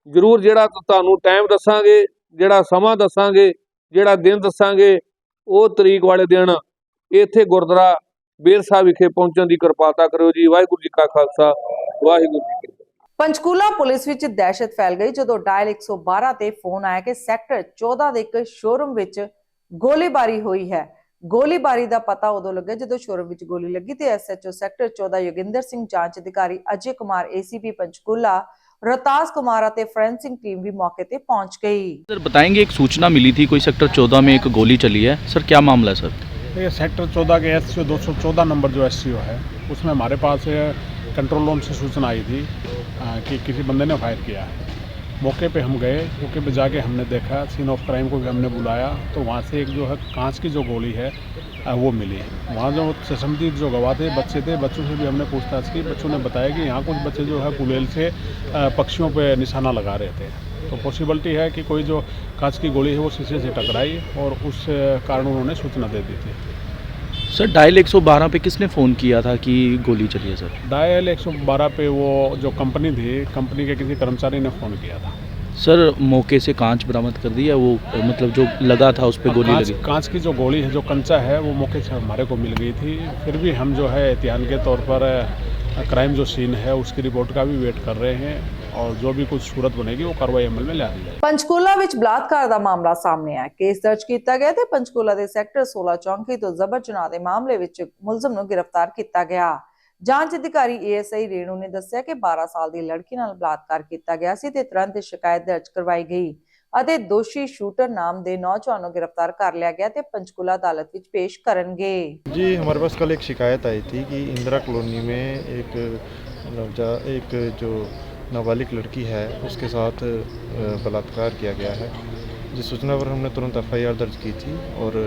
ਜ਼ਰੂਰ ਜਿਹੜਾ ਤੁਹਾਨੂੰ ਟਾਈਮ ਦੱਸਾਂਗੇ, ਜਿਹੜਾ ਸਮਾਂ ਦੱਸਾਂਗੇ, ਜਿਹੜਾ ਦਿਨ ਦੱਸਾਂਗੇ ਉਹ ਤਰੀਕ ਵਾਲੇ ਦਿਨ ਇੱਥੇ ਗੁਰਦੁਆਰਾ ਬੇਰ ਸਾਹਿਬ ਵਿਖੇ ਪਹੁੰਚਣ ਦੀ ਕਿਰਪਾਲਤਾ ਕਰਿਓ ਜੀ। ਵਾਹਿਗੁਰੂ ਜੀ ਕਾ ਖਾਲਸਾ, ਵਾਹਿਗੁਰੂ ਜੀ ਕੀ ਪੰਚਕੂਲਾ ਪੁਲਿਸ ਵਿੱਚ ਦਹਿਸ਼ਤ ਫੈਲ ਗਈ ਜਦੋਂ ਡਾਇਲ 112 ਤੇ ਫੋਨ ਆਇਆ ਕਿ ਸੈਕਟਰ 14 ਦੇ ਇੱਕ ਸ਼ੋਰੂਮ ਵਿੱਚ ਗੋਲੀਬਾਰੀ ਹੋਈ ਹੈ। ਗੋਲੀਬਾਰੀ ਦਾ ਪਤਾ ਉਦੋਂ ਲੱਗਾ ਜਦੋਂ ਸ਼ੋਰੂਮ ਵਿੱਚ ਗੋਲੀ ਲੱਗੀ ਤੇ ਐਸਐਚਓ ਸੈਕਟਰ 14 ਯੋਗਿੰਦਰ ਸਿੰਘ ਜਾਂਚ ਅਧਿਕਾਰੀ ਅਜੇ ਕੁਮਾਰ ਏਸੀਪੀ ਪੰਚਕੂਲਾ रोहतास कुमार ते टीम भी मौके पर पहुँच गई। सर बताएँगे एक सूचना मिली थी कोई सेक्टर 14 में एक गोली चली है। सर क्या मामला है सर ये सेक्टर 14 के एस सी नंबर जो एससीओ है उसमें हमारे पास कंट्रोल रूम से सूचना आई थी कि किसी बंदे ने फायर किया है। मौके पे हम गए मौके पे जाके हमने देखा सीन ऑफ़ क्राइम को भी हमने बुलाया तो वहाँ से एक जो है कांच की जो गोली है वो मिली। वहाँ जो संबंधित जो गवाह थे बच्चे थे बच्चों से भी हमने पूछताछ की। बच्चों ने बताया कि यहाँ कुछ बच्चे जो है पुलेल से पक्षियों पे निशाना लगा रहे थे। तो पॉसिबिलिटी है कि कोई जो कांच की गोली है वो शीशे से टकराई और उस कारण उन्होंने सूचना दे दी थी। सर डायल 112 पे किसने फ़ोन किया था कि गोली चली है सर? डायल 112 पे वो जो कंपनी थी कंपनी के किसी कर्मचारी ने फ़ोन किया था। सर मौके से कांच बरामद कर दिया वो अ, मतलब जो लगा था उस पर गोली कांच, लगी कांच की जो गोली है जो कंचा है वो मौके से हमारे को मिल गई थी फिर भी हम जो है एहतियान के तौर पर अ, क्राइम जो सीन है उसकी रिपोर्ट का भी वेट कर रहे हैं और जो भी कुछ सूरत बनेगी वो कार्रवाई अमल में ला दी जाएगी ਪੰਚਕੂਲਾ ਵਿੱਚ ਬਲਾਤਕਾਰ ਦਾ ਮਾਮਲਾ ਸਾਹਮਣੇ ਆਇਆ ਕੇਸ ਦਰਜ ਕੀਤਾ ਗਿਆ ਤੇ ਪੰਚਕੂਲਾ ਦੇ ਸੈਕਟਰ 16 ਚੌਂਕੀ ਤੋਂ ਜ਼ਬਰ ਜਨਾਹ ਦੇ ਮਾਮਲੇ ਵਿੱਚ ਮੁਲਜ਼ਮ ਨੂੰ ਗ੍ਰਿਫਤਾਰ ਕੀਤਾ ਗਿਆ ਜਾਂਚ ਅਧਿਕਾਰੀ ਏਐਸਆਈ ਰੇਣੂ ਨੇ ਦੱਸਿਆ ਕਿ 12 ਸਾਲ ਦੀ ਲੜਕੀ ਨਾਲ ਬਲਾਤਕਾਰ ਕੀਤਾ ਗਿਆ ਸੀ ਤੇ ਤੁਰੰਤ ਸ਼ਿਕਾਇਤ ਦਰਜ ਕਰਵਾਈ ਗਈ ਅਤੇ ਦੋਸ਼ੀ ਸ਼ੂਟਰ ਨਾਮ ਦੇ ਨੌਜਵਾਨ ਨੂੰ ਗ੍ਰਿਫਤਾਰ ਕਰ ਲਿਆ ਗਿਆ ਤੇ ਪੰਚਕੂਲਾ ਅਦਾਲਤ ਵਿੱਚ ਪੇਸ਼ ਕਰਨਗੇ जी हमारे पास कल एक शिकायत आई थी कि इंदिरा कॉलोनी में एक नवजा एक जो नाबालिग लड़की है उसके साथ अ, बलात्कार किया गया है जिस सूचना पर हमने तुरंत एफआईआर दर्ज की थी और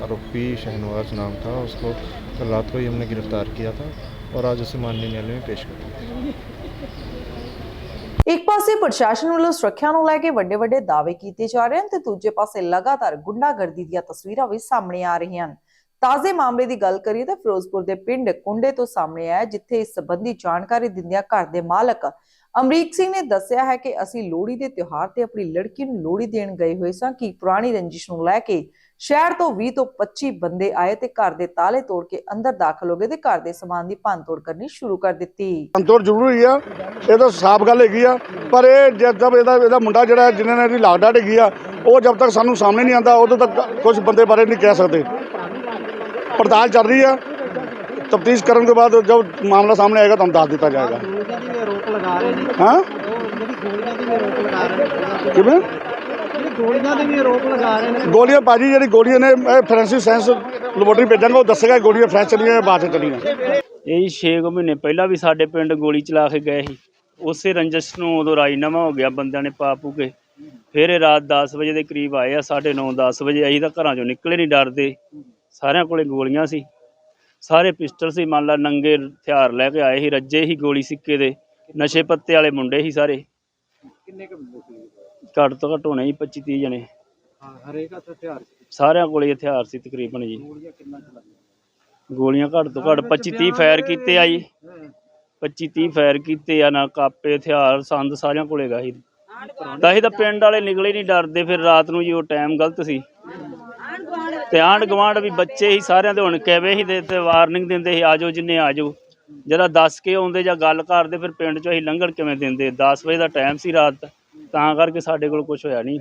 आरोपी शहनवाज नाम था उसको कल रात को ही हमने गिरफ्तार किया था और आज उसे माननीय न्यायालय में पेश कर दिया ਇੱਕ ਪਾਸੇ ਪ੍ਰਸ਼ਾਸਨ ਵੱਲੋਂ ਸੁਰੱਖਿਆ ਨੂੰ ਲੈ ਕੇ ਵੱਡੇ ਵੱਡੇ ਦਾਅਵੇ ਕੀਤੇ ਜਾ ਰਹੇ ਹਨ ਤੇ ਦੂਜੇ ਪਾਸੇ ਲਗਾਤਾਰ ਗੁੰਡਾਗਰਦੀ ਦੀਆਂ ਤਸਵੀਰਾਂ ਵੀ ਸਾਹਮਣੇ ਆ ਰਹੀਆਂ ਹਨ ਤਾਜ਼ੇ ਮਾਮਲੇ ਦੀ ਗੱਲ ਕਰੀਏ ਤਾਂ ਫਿਰੋਜ਼ਪੁਰ ਦੇ ਪਿੰਡ ਕੁੰਡੇ ਤੋਂ ਸਾਹਮਣੇ ਆਇਆ ਜਿੱਥੇ ਇਸ ਸੰਬੰਧੀ ਜਾਣਕਾਰੀ ਦਿੰਦਿਆਂ ਘਰ ਦੇ ਮਾਲਕ ਅਮਰੀਕ ਸਿੰਘ ਨੇ ਦੱਸਿਆ ਹੈ ਕਿ ਅਸੀਂ ਲੋਹੜੀ ਦੇ ਤਿਉਹਾਰ ਤੇ ਆਪਣੀ ਲੜਕੀ ਨੂੰ ਲੋਹੜੀ ਦੇਣ ਗਏ ਹੋਏ ਸਾਂ ਕਿ ਪੁਰਾਣੀ ਰੰਜਿਸ਼ ਨੂੰ ਲੈ ਕੇ ਸ਼ਹਿਰ ਤੋਂ 20 ਤੋਂ 25 ਬੰਦੇ ਆਏ ਤੇ ਘਰ ਦੇ ਤਾਲੇ ਤੋੜ ਕੇ ਅੰਦਰ ਦਾਖਲ ਹੋ ਗਏ ਤੇ ਘਰ ਦੇ ਸਮਾਨ ਦੀ ਭੰਨਤੋੜ ਕਰਨੀ ਸ਼ੁਰੂ ਕਰ ਦਿੱਤੀ। ਅੰਤੋੜ ਜ਼ਰੂਰੀ ਆ ਇਹ ਤਾਂ ਸਾਫ਼ ਗੱਲ ਹੈਗੀ ਆ ਪਰ ਇਹ ਜਦ ਤੱਕ ਇਹਦਾ ਇਹਦਾ ਮੁੰਡਾ ਜਿਹੜਾ ਜਿਹਨੇ ਨੇ ਇਹਦੀ ਲਾਗਡਾ ਡਿੱਗੀ ਆ ਉਹ ਜਦ ਤੱਕ ਸਾਨੂੰ ਸਾਹਮਣੇ ਨਹੀਂ ਆਂਦਾ ਉਦੋਂ ਤੱਕ ਕੁਝ ਬੰਦੇ ਬਾਰੇ ਨਹੀਂ ਕਹਿ ਸਕਦੇ। ਪੜਤਾਲ ਚੱਲ ਰਹੀ ਆ ਤਫਤੀਸ਼ ਕਰਨ ਤੋਂ ਬਾਅਦ ਜਦ ਮਾਮਲਾ ਸਾਹਮਣੇ ਆਏਗਾ ਤੁਹਾਨੂੰ ਦੱਸ ਦਿੱਤਾ ਜਾਏਗਾ। ਹਾਂ? ਜਿਹੜੀ ਗੋਲੀਆਂ ਦੀ ਵੀ ਆਰੋਪ ਲਗਾ ਰਹੇ ਨੇ ਕਿਵੇਂ? ਗੋਲੀਆਂ ਦੇ ਵੀ ਆਰੋਪ ਲਗਾ ਰਹੇ ਨੇ। ਗੋਲੀਆਂ ਬਾਜੀ ਜਿਹੜੀ ਗੋਲੀਆਂ ਨੇ ਇਹ ਫੋਰੈਂਸਿਕ ਸਾਇੰਸ ਲੈਬੋਰਟਰੀ ਭੇਜਾਂਗਾ ਉਹ ਦੱਸੇਗਾ ਗੋਲੀਆਂ ਫਰੈਸ਼ ਚੱਲੀਆਂ ਜਾਂ ਬਾਅਦ ਚ ਚੱਲੀਆਂ। ਇਹ 6 ਮਹੀਨੇ ਪਹਿਲਾਂ ਵੀ ਸਾਡੇ ਪਿੰਡ ਗੋਲੀ ਚਲਾ ਕੇ ਗਏ ਸੀ। ਉਸੇ ਰੰਜਸ ਨੂੰ ਉਦੋਂ ਰਾਜੀਨਾਮਾ ਹੋ ਗਿਆ ਬੰਦਿਆਂ ਨੇ ਪਾ ਪੂ ਕੇ। ਫਿਰ ਇਹ ਰਾਤ 10 ਵਜੇ ਦੇ ਕਰੀਬ ਆਏ ਆ 9:30 10 ਵਜੇ। ਅਸੀਂ ਤਾਂ ਘਰਾਂ ਚੋਂ ਨਿਕਲੇ ਨਹੀਂ ਡਰਦੇ। ਸਾਰਿਆਂ ਕੋਲੇ ਗੋਲੀਆਂ ਸੀ। ਸਾਰੇ ਪਿਸਟਲ ਸੀ ਮੰਨ ਲਾ ਨੰਗੇ ਹਥਿਆਰ ਲੈ ਕੇ ਆਏ ਸੀ ਰੱਜੇ ਹੀ ਗੋਲੀ ਸਿੱਕੇ ਦੇ। ਨਸ਼ੇ ਪੱਤੇ ਵਾਲੇ ਮੁੰਡੇ ਸੀ ਸਾਰੇ। ਕਿੰਨੇ ਕੁ ਘੱਟ ਤੋਂ ਘੱਟ ਹੋਣੇ ਸੀ 25 30 ਜਣੇ। ਹਾਂ ਹਰੇਕ ਹੱਥ ਹਥਿਆਰ ਸੀ। ਸਾਰਿਆਂ ਕੋਲੇ ਹਥਿਆਰ ਸੀ ਤਕਰੀਬਨ ਜੀ। ਗੋਲੀਆਂ ਕਿੰਨਾ ਚਲਾਈਆਂ ਗੋਲੀਆਂ ਘੱਟ ਤੋਂ ਘੱਟ 25 30 ਫਾਇਰ ਕੀਤੇ ਆ ਜੀ। 25 30 ਫਾਇਰ ਕੀਤੇ ਆ ਨਾ ਕਾਪੇ ਹਥਿਆਰ ਸੰਦ ਸਾਰਿਆਂ ਕੋਲੇ ਗਾ ਸੀ। ਤਾਂ ਤਾਂ ਪਿੰਡ ਵਾਲੇ ਨਿਕਲੇ ਨਹੀਂ ਡਰਦੇ ਫਿਰ ਰਾਤ ਨੂੰ ਜੀ ਉਹ ਟਾਈਮ ਗਲਤ ਸੀ। ਤੇ ਆਂਢ ਗੁਆਂਢ ਵੀ ਬੱਚੇ ਹੀ ਸਾਰਿਆਂ ਦੇ ਹੁਣ ਕਿਵੇਂ ਹੀ ਦੇ ਤੇ ਵਾਰਨਿੰਗ ਦਿੰਦੇ ਸੀ ਆਜੋ ਜਿੰਨੇ ਆਜੋ। ਜਰਾ ਦੱਸ ਕੇ ਆਉਂਦੇ ਜਾਂ ਗੱਲ ਕਰਦੇ ਫਿਰ ਪਿੰਡ ਚੋਂ ਅਸੀਂ ਲੰਘਣ ਕਿਵੇਂ ਦਿੰਦੇ? 10 ਵਜੇ ਦਾ ਟਾਈਮ ਸੀ ਰਾਤ। ਦਾ ਤਾਂ ਕਰਕੇ ਸਾਡੇ ਕੋਲ ਕੁਝ ਹੋਇਆ ਨਹੀਂ।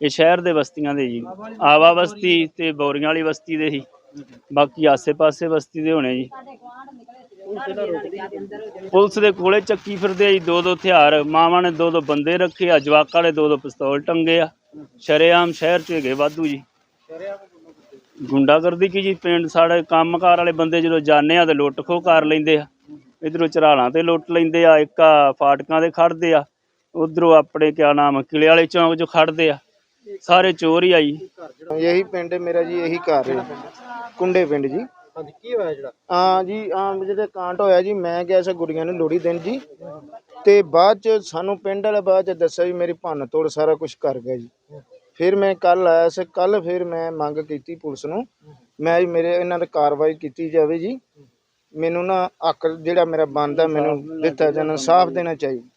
ਇਹ ਸ਼ਹਿਰ ਦੇ ਬਸਤੀਆਂ ਦੇ ਜੀ। ਆਵਾ ਬਸਤੀ ਤੇ ਬੋਰੀਆਂ ਵਾਲੀ ਬਸਤੀ ਦੇ ਸੀ। ਬਾਕੀ ਆਸੇ-ਪਾਸੇ ਬਸਤੀ ਦੇ ਹੋਣੇ ਜੀ। ਪੁਲਿਸ ਦੇ ਕੋਲੇ ਚੱਕੀ ਫਿਰਦੇ ਆ ਜੀ। ਦੋ ਦੋ ਹਥਿਆਰ। ਮਾਵਾਂ ਨੇ ਦੋ ਦੋ ਬੰਦੇ ਰੱਖੇ ਆ। ਜਵਾਕਾਂ ਵਾਲੇ ਦੋ ਦੋ ਪਿਸਤੌਲ ਟੰਗੇ ਆ। ਸ਼ਰੇਆਮ ਸ਼ਹਿਰ ਚ ਹੈਗੇ ਵਾਧੂ ਜੀ। ਗੁੰਡਾਗਰਦੀ ਕੀ ਜੀ? ਪਿੰਡ ਸਾਡੇ ਕੰਮਕਾਰ ਵਾਲੇ ਬੰਦੇ ਜਦੋਂ ਜਾਂਦੇ ਆ ਤੇ ਲੁੱਟ ਖੋਹ ਕਰ ਲੈਂਦੇ ਆ। ਇਧਰੋਂ ਚਰਾਲਾਂ ਤੇ ਲੁੱਟ ਲੈਂਦੇ ਆ। ਇੱਕ ਆ ਫਾਟਕਾਂ ਤੇ ਖੜਦੇ ਆ। ਉਧਰੋਂ ਆਪਣੇ ਕਿਆ ਨਾਮ ਕਿਲੇ ਵਾਲੇ ਚੌਂਕ 'ਚ ਖੜਦੇ ਆ। ਸਾਰੇ ਚੋਰ ਹੀ ਆ ਜੀ। ਯਹੀ ਪਿੰਡ ਮੇਰਾ ਜੀ ਇਹੀ ਘਰ ਹੈ। ਕੁੰਡੇ ਪਿੰਡ ਜੀ। ਹਾਂਜੀ ਕੀ ਹੋਇਆ ਜਿਹੜਾ? ਹਾਂ ਜੀ ਆ ਜਿਹਦੇ ਕਾਂਟ ਹੋਇਆ ਜੀ ਮੈਂ ਗਿਆ ਸੀ ਗੁੜੀਆਂ ਨੂੰ ਲੋੜੀ ਦੇਣ ਜੀ। ਤੇ ਬਾਅਦ ਚ ਸਾਨੂੰ ਪਿੰਡ ਵਾਲੇ ਬਾਅਦ ਚ ਦੱਸਿਆ ਜੀ ਮੇਰੀ ਭੰਨ ਤੋੜ ਸਾਰਾ ਕੁਝ ਕਰ ਗਿਆ ਜੀ। ਫਿਰ ਮੈਂ ਕੱਲ ਆਇਆ ਸੀ ਕੱਲ ਫਿਰ ਮੈਂ ਮੰਗ ਕੀਤੀ ਪੁਲਿਸ ਨੂੰ। ਮੈਂ ਜੀ ਮੇਰੇ ਇਹਨਾਂ ਤੇ ਕਾਰਵਾਈ ਕੀਤੀ ਜਾਵੇ ਜੀ। ਮੈਨੂੰ ਨਾ ਹੱਕ ਜਿਹੜਾ ਮੇਰਾ ਬਣਦਾ ਮੈਨੂੰ ਦਿੱਤਾ ਜਾਣਾ ਸਾਫ਼ ਦੇਣਾ ਚਾਹੀਦਾ।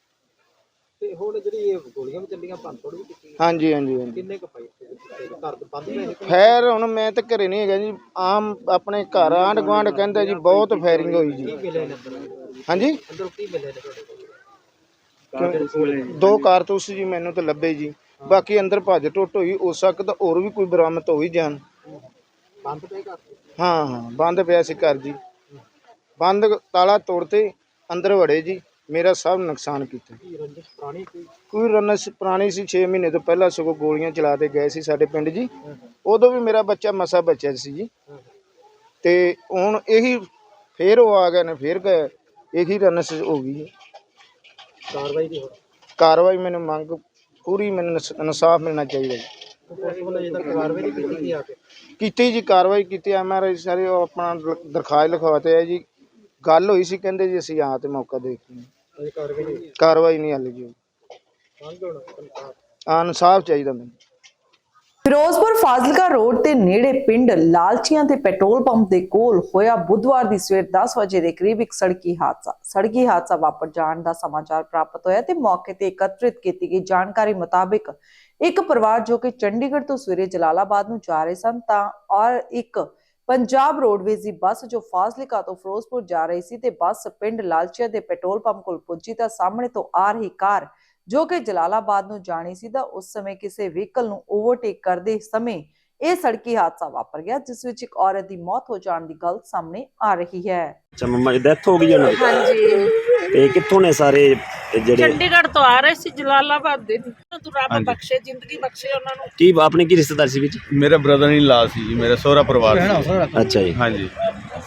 ਤੇ ਹੁਣ ਜਿਹੜੀ ਇਹ ਗੋਲੀਆਂ ਵੀ ਚੱਲੀਆਂ ਭੰਨ ਤੋੜ ਵੀ ਕੀਤੀ ਹਾਂਜੀ ਹਾਂਜੀ ਹਾਂਜੀ। ਕਿੰਨੇ ਕੁ ਪਏ ਘਰ ਦੇ ਬੰਦ ਨੇ ਖੈਰ ਹੁਣ ਮੈਂ ਤਾਂ ਘਰੇ ਨਹੀਂ ਹੈਗਾ ਜੀ। ਆਮ ਆਪਣੇ ਘਰ ਆਂਢ ਗੁਆਂਢ ਕਹਿੰਦਾ ਜੀ ਬਹੁਤ ਫਾਇਰਿੰਗ ਹੋਈ ਜੀ। ਮਿਲੇ ਨੇ ਅੰਦਰ? ਹਾਂਜੀ? ਅੰਦਰੋਂ ਕੀ ਮਿਲੇ ਨੇ? ਤੁਹਾਡੇ ਕੋਲ ਦੋ ਕਾਰਤੂਸ ਜੀ ਮੈਨੂੰ ਤਾਂ ਲੱਭੇ ਜੀ। ਬਾਕੀ ਅੰਦਰ ਭੱਜ ਟੁੱਟ ਹੋਈ ਹੋ ਸਕਦਾ ਹੋਰ ਵੀ ਕੋਈ ਬਰਾਮਦ ਹੋਈ ਜਾਣ। ਬੰਦ ਪਏ ਘਰ? ਹਾਂ ਹਾਂ ਬੰਦ ਪਿਆ ਸੀ ਘਰ ਜੀ। ਬੰਦ ਤਾਲਾ ਤੋੜਤੇ ਅੰਦਰ ਵੜੇ ਜੀ। ਮੇਰਾ ਸਭ ਨੁਕਸਾਨ ਕੀਤਾ। ਕੀ ਰੰਜਿਸ਼ ਪੁਰਾਣੀ ਕੋਈ ਕੋਈ ਰਨਸ ਪੁਰਾਣੀ ਸੀ 6 ਮਹੀਨੇ ਤੋਂ ਪਹਿਲਾਂ ਸਗੋਂ ਗੋਲੀਆਂ ਚਲਾ ਕੇ ਗਏ ਸੀ ਸਾਡੇ ਪਿੰਡ ਜੀ। ਉਦੋਂ ਵੀ ਮੇਰਾ ਬੱਚਾ ਮਸਾ ਬੱਚਾ ਸੀ ਜੀ। ਤੇ ਹੁਣ ਇਹੀ ਫੇਰ ਉਹ ਆ ਗਏ ਨੇ ਫੇਰ ਗਏ ਇਹੀ ਰਨਸ ਹੋ ਗਈ ਕਾਰਵਾਈ ਦੀ ਕਾਰਵਾਈ ਮੈਨੂੰ ਮੰਗ ਪੂਰੀ ਮੈਨੂੰ ਇਨਸ- ਇਨਸਾਫ ਮਿਲਣਾ ਚਾਹੀਦਾ ਜੀ। ਕੀਤੀ ਜੀ ਕਾਰਵਾਈ ਕੀਤੀ। ਐਮਆਰਆਈ ਸਾਰੇ ਆਪਣਾ ਦਰਖਾਸਤ ਲਿਖਵਾਤੇ ਆ ਜੀ। ਗੱਲ ਹੋਈ ਸੀ ਕਹਿੰਦੇ ਜੀ ਅਸੀਂ ਆ ਤੇ ਮੌਕਾ ਦੇਖ ਲਈ ਅਜੇ ਕਾਰਵਾਈ ਨਹੀਂ ਹੋਈ। ਕਾਰਵਾਈ ਨਹੀਂ ਹਾਲੇ ਜੀ ਮੰਗ ਹੋਣਾ ਇਨਸਾਫ਼। ਆ ਇਨਸਾਫ ਚਾਹੀਦਾ ਮੈਨੂੰ ਫਿਰੋਜ਼ਪੁਰ ਫਾਜ਼ਿਲਕਾ ਰੋਡ ਤੇ ਨੇੜੇ ਪਿੰਡ ਲਾਲਚੀਆਂ ਤੇ ਪੈਟਰੋਲ ਪੰਪ ਦੇ ਕੋਲ ਹੋਇਆ ਬੁੱਧਵਾਰ ਦੀ ਸਵੇਰ 10 ਵਜੇ ਦੇ ਕਰੀਬ ਇੱਕ ਸੜਕੀ ਹਾਦਸਾ ਸੜਕੀ ਹਾਦਸਾ ਵਾਪਰ ਜਾਣ ਦਾ ਸਮਾਚਾਰ ਪ੍ਰਾਪਤ ਹੋਇਆ ਤੇ ਮੌਕੇ ਤੇ ਇਕੱਤਰਿਤ ਕੀਤੀ ਗਈ ਜਾਣਕਾਰੀ ਮੁਤਾਬਿਕ ਇੱਕ ਪਰਿਵਾਰ ਜੋ ਕਿ ਚੰਡੀਗੜ੍ਹ ਤੋਂ ਸਵੇਰੇ ਜਲਾਲਾਬਾਦ ਨੂੰ ਜਾ ਰਹੇ ਸਨ ਤਾਂ ਔਰ ਇੱਕ ਪੰਜਾਬ ਰੋਡਵੇਜ਼ ਦੀ ਬੱਸ ਜੋ ਫਾਜ਼ਿਲਕਾ ਤੋਂ ਫਿਰੋਜ਼ਪੁਰ ਜਾ ਰਹੀ ਸੀ ਤੇ ਬੱਸ ਪਿੰਡ ਲਾਲਚੀਆ ਦੇ ਪੈਟਰੋਲ ਪੰਪ ਕੋਲ ਪੁੱਜੀ ਤਾਂ ਸਾਹਮਣੇ ਤੋਂ ਆ ਰਹੀ ਕਾਰ ਜੋ ਕਿ ਜਲਾਲਾਬਾਦ ਨੂੰ ਜਾਣੀ ਸੀ ਤਾਂ ਉਸ ਸਮੇਂ ਕਿਸੇ ਵਹੀਕਲ ਨੂੰ ਓਵਰਟੇਕ ਕਰਦੇ ਸਮੇਂ ਇਹ ਸੜਕੀ ਹਾਦਸਾ ਵਾਪਰ ਗਿਆ ਜਿਸ ਵਿੱਚ ਇੱਕ ਔਰਤ ਦੀ ਮੌਤ ਹੋ ਜਾਣ ਦੀ ਗੱਲ ਸਾਹਮਣੇ ਆ ਰਹੀ ਹੈ। ਅੱਛਾ ਮੰਮਾ ਦੀ ਡੈਥ ਹੋ ਗਈ ਉਹਨਾਂ ਦੀ? ਹਾਂਜੀ। ਤੇ ਕਿੱਥੋਂ ਨੇ ਸਾਰੇ ਜਿਹੜੇ ਚੰਡੀਗੜ੍ਹ ਤੋਂ ਆ ਰਹੇ ਸੀ ਜਲਾਲਾਬਾਦ ਦੇ। ਤੂੰ ਰੱਬ ਹਾਂਜੀ। ਬਖਸ਼ੇ ਜ਼ਿੰਦਗੀ ਬਖਸ਼ੇ ਉਹਨਾਂ ਨੂੰ। ਕੀ ਆਪਣੇ ਕੀ ਰਿਸ਼ਤੇਦਾਰ ਸੀ ਵਿੱਚ? ਮੇਰਾ ਬ੍ਰਦਰ ਇਨ ਲਾ ਸੀ ਜੀ ਮੇਰਾ ਸਹੁਰਾ ਪਰਿਵਾਰ ਸੀ। ਅੱਛਾ ਜੀ। ਹਾਂਜੀ।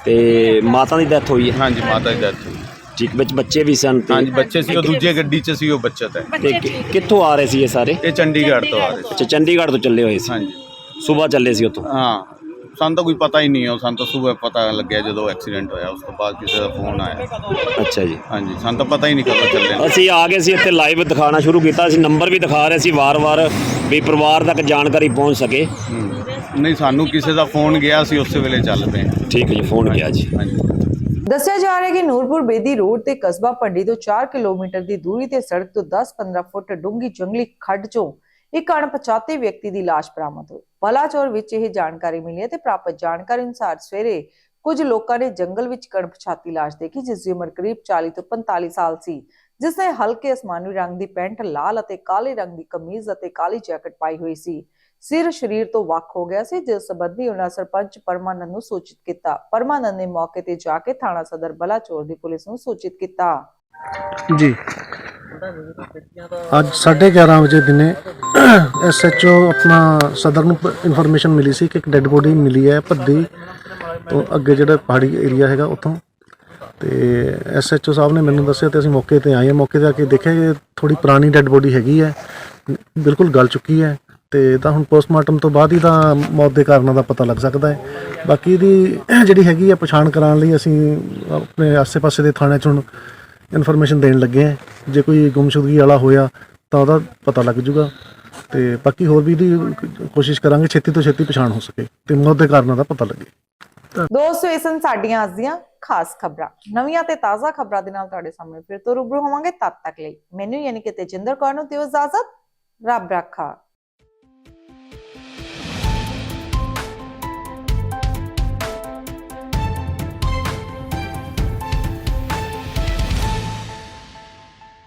ਤੇ ਮਾਤਾ ਦੀ ਡੈਥ ਹੋਈ ਹੈ? ਹਾਂਜੀ ਮਾਤਾ ਦੀ ਡੈਥ ਹੋਈ। ਠੀਕ ਵਿੱਚ ਬੱਚੇ ਵੀ ਸਨ ਤੇ ਹਾਂਜੀ ਬੱਚੇ ਸੀ ਉਹ ਦੂਜੇ ਗੱਡੀ 'ਚ ਸੀ ਉਹ ਬੱਚਤ ਹੈ। ਤੇ ਕਿ- ਕਿੱਥੋਂ ਆ ਰਹੇ ਸੀ ਇਹ ਸਾਰੇ? ਇਹ ਚੰਡੀਗੜ੍ਹ ਤੋਂ ਆ ਰਹੇ ਸੀ। ਅੱਛਾ ਚੰਡੀਗੜ੍ਹ ਤੋਂ ਚੱਲੇ ਹੋਏ ਸੀ। ਹਾਂਜੀ। ਸਵੇਰ ਚੱਲੇ ਸੀ ਉੱਥੋਂ। ਹਾਂ ਸਾਨੂੰ ਤਾਂ ਕੋਈ ਪਤਾ ਹੀ ਨਹੀਂ ਹੈ ਸਾਨੂੰ ਤਾਂ ਸਵੇਰ ਪਤਾ ਲੱਗਿਆ ਜਦੋਂ ਐਕਸੀਡੈਂਟ ਹੋਇਆ ਉਸ ਤੋਂ ਬਾਅਦ ਕਿਸੇ ਦਾ ਫੋਨ ਆਇਆ। ਅੱਛਾ ਜੀ। ਹਾਂਜੀ ਸਾਨੂੰ ਤਾਂ ਪਤਾ ਹੀ ਨਹੀਂ ਕਦੋਂ ਚੱਲੇ। ਨੇ। ਅਸੀਂ ਆ ਗਏ ਸੀ ਇੱਥੇ ਲਾਈਵ ਦਿਖਾਉਣਾ ਸ਼ੁਰੂ ਕੀਤਾ ਅਸੀਂ ਨੰਬਰ ਵੀ ਦਿਖਾ ਰਹੇ ਸੀ ਵਾਰ-ਵਾਰ ਵੀ ਪਰਿਵਾਰ ਤੱਕ ਜਾਣਕਾਰੀ ਪਹੁੰਚ ਸਕੇ। ਹੂੰ। ਨਹੀਂ ਸਾਨੂੰ ਕਿਸੇ ਦਾ ਫੋਨ ਗਿਆ ਸੀ ਉਸੇ ਵੇਲੇ ਚੱਲ ਪਏ। ਠੀਕ ਹੈ ਜੀ ਫੋਨ ਗਿਆ ਜੀ। ਹਾਂਜੀ ਦੱਸਿਆ ਜਾ ਰਿਹਾ ਹੈ ਕਿ ਨੂਰਪੁਰ ਬੇਦੀ ਰੋਡ ਤੇ ਕਸਬਾ ਪੰਡੀ ਤੋਂ 4 ਕਿਲੋਮੀਟਰ ਦੀ ਦੂਰੀ ਤੇ ਸੜਕ ਤੋਂ 10-15 ਫੁੱਟ ਡੂੰਘੀ ਜੰਗਲੀ ਖੱਡ 'ਚੋਂ ਇੱਕ ਅਣਪਛਾਤੇ ਵਿਅਕਤੀ ਦੀ ਲਾਸ਼ ਬਰਾਮਦ ਹੋਈ। ਬਲਾਚੌਰ ਵਿੱਚ ਇਹ ਜਾਣਕਾਰੀ ਮਿਲੀ ਹੈ ਤੇ ਪ੍ਰਾਪਤ ਜਾਣਕਾਰੀ ਅਨੁਸਾਰ ਸਵੇਰੇ ਕੁਝ ਲੋਕਾਂ ਨੇ ਜੰਗਲ ਵਿੱਚ ਅਣਪਛਾਤੀ ਲਾਸ਼ ਦੇਖੀ, ਜਿਸ ਦੀ ਉਮਰ ਕਰੀਬ 40 ਤੋਂ 45 ਸਾਲ ਸੀ। ਜਿਸ ਨੇ ਹਲਕੇ ਅਸਮਾਨੀ ਰੰਗ ਦੀ ਪੈਂਟ, ਲਾਲ ਅਤੇ ਕਾਲੇ ਰੰਗ ਦੀ ਕਮੀਜ਼ ਅਤੇ ਕਾਲੀ ਜੈਕਟ ਪਾਈ ਹੋਈ ਸੀ। ਸਿਰ ਸਰੀਰ ਤੋਂ ਵੱਖ ਹੋ ਗਿਆ ਸੀ, ਜਿਸ ਸੰਬੰਧੀ ਉਹਨਾਂ ਸਰਪੰਚ ਪਰਮਾਨੰਦ ਨੂੰ ਸੂਚਿਤ ਕੀਤਾ। ਪਰਮਾਨੰਦ ਨੇ ਮੌਕੇ ਤੇ ਜਾ ਕੇ ਥਾਣਾ ਸਦਰ ਬਲਾਚੌਰ ਦੀ ਪੁਲਿਸ ਨੂੰ ਸੂਚਿਤ ਕੀਤਾ। ਜੀ। ਅੱਜ 11:30 ਵਜੇ ਦਿਨੇ ਐਸਐਚਓ ਆਪਣਾ ਸਦਰ ਨੂੰ ਇਨਫੋਰਮੇਸ਼ਨ ਮਿਲੀ ਸੀ ਕਿ ਇੱਕ ਡੈੱਡ ਬੋਡੀ ਮਿਲੀ ਹੈ ਭੱਦੀ ਤੋਂ ਅੱਗੇ ਜਿਹੜਾ ਪਹਾੜੀ ਏਰੀਆ ਹੈਗਾ ਉੱਥੋਂ। ਤੇ ਐਸਐਚਓ ਸਾਹਿਬ ਨੇ ਮੈਨੂੰ ਦੱਸਿਆ ਤੇ ਅਸੀਂ ਮੌਕੇ ਤੇ ਆਏ ਹਾਂ। ਮੌਕੇ ਤੇ ਆ ਕੇ ਦੇਖਿਆ ਕਿ ਥੋੜੀ ਪੁਰਾਣੀ ਡੈੱਡ ਬੋਡੀ ਹੈਗੀ ਹੈ। ਬਿਲਕੁਲ ਗਲ ਚੁੱਕੀ ਹੈ ਤੇ ਤਾਂ ਹੁਣ ਪੋਸਟਮਾਰਟਮ ਤੋਂ ਬਾਅਦ ਹੀ ਤਾਂ ਮੌਤ ਦੇ ਕਾਰਨਾਂ ਦਾ ਪਤਾ ਲੱਗ ਸਕਦਾ ਹੈ। ਬਾਕੀ ਦੀ ਜਿਹੜੀ ਹੈਗੀ ਹੈ ਪਛਾਣ ਕਰਾਉਣ ਲਈ ਅਸੀਂ ਆਪਣੇ ਆਸ-ਪਾਸੇ ਦੇ ਥਾਣੇ 'ਚ ਹੁਣ ਇਨਫੋਰਮੇਸ਼ਨ ਦੇਣ ਲੱਗੇ ਆ। ਜੇ ਕੋਈ ਗੁੰਮਸ਼ੁਦਗੀ ਵਾਲਾ ਹੋਇਆ ਤਾਂ ਉਹਦਾ ਪਤਾ ਲੱਗ ਜੂਗਾ। ਤੇ ਬਾਕੀ ਹੋਰ ਵੀ ਦੀ ਕੋਸ਼ਿਸ਼ ਕਰਾਂਗੇ ਛੇਤੀ ਤੋਂ ਛੇਤੀ ਪਛਾਣ ਹੋ ਸਕੇ ਤੇ ਮੌਤ ਦੇ ਕਾਰਨਾਂ ਦਾ ਪਤਾ ਲੱਗੇ। ਦੋਸਤੋ ਇਹ ਸਨ ਸਾਡੀਆਂ ਅੱਜ ਦੀਆਂ ਖਾਸ ਖਬਰਾਂ। ਨਵੀਆਂ ਤੇ ਤਾਜ਼ਾ ਖਬਰਾਂ ਦੇ ਨਾਲ ਤੁਹਾਡੇ ਸਾਹਮਣੇ ਫਿਰ ਤੋਂ ਰੂਬਰੂ ਹੋਵਾਂਗੇ ਤਦ ਤੱਕ ਲਈ। ਮੈਨੂੰ ਯਾਨੀ ਕਿ ਤੇਜਿੰਦਰ ਕੌਰ ਨੂੰ ਦਿਓ ਇਜਾਜ਼ਤ। ਰੱਬ ਰਾਖਾ।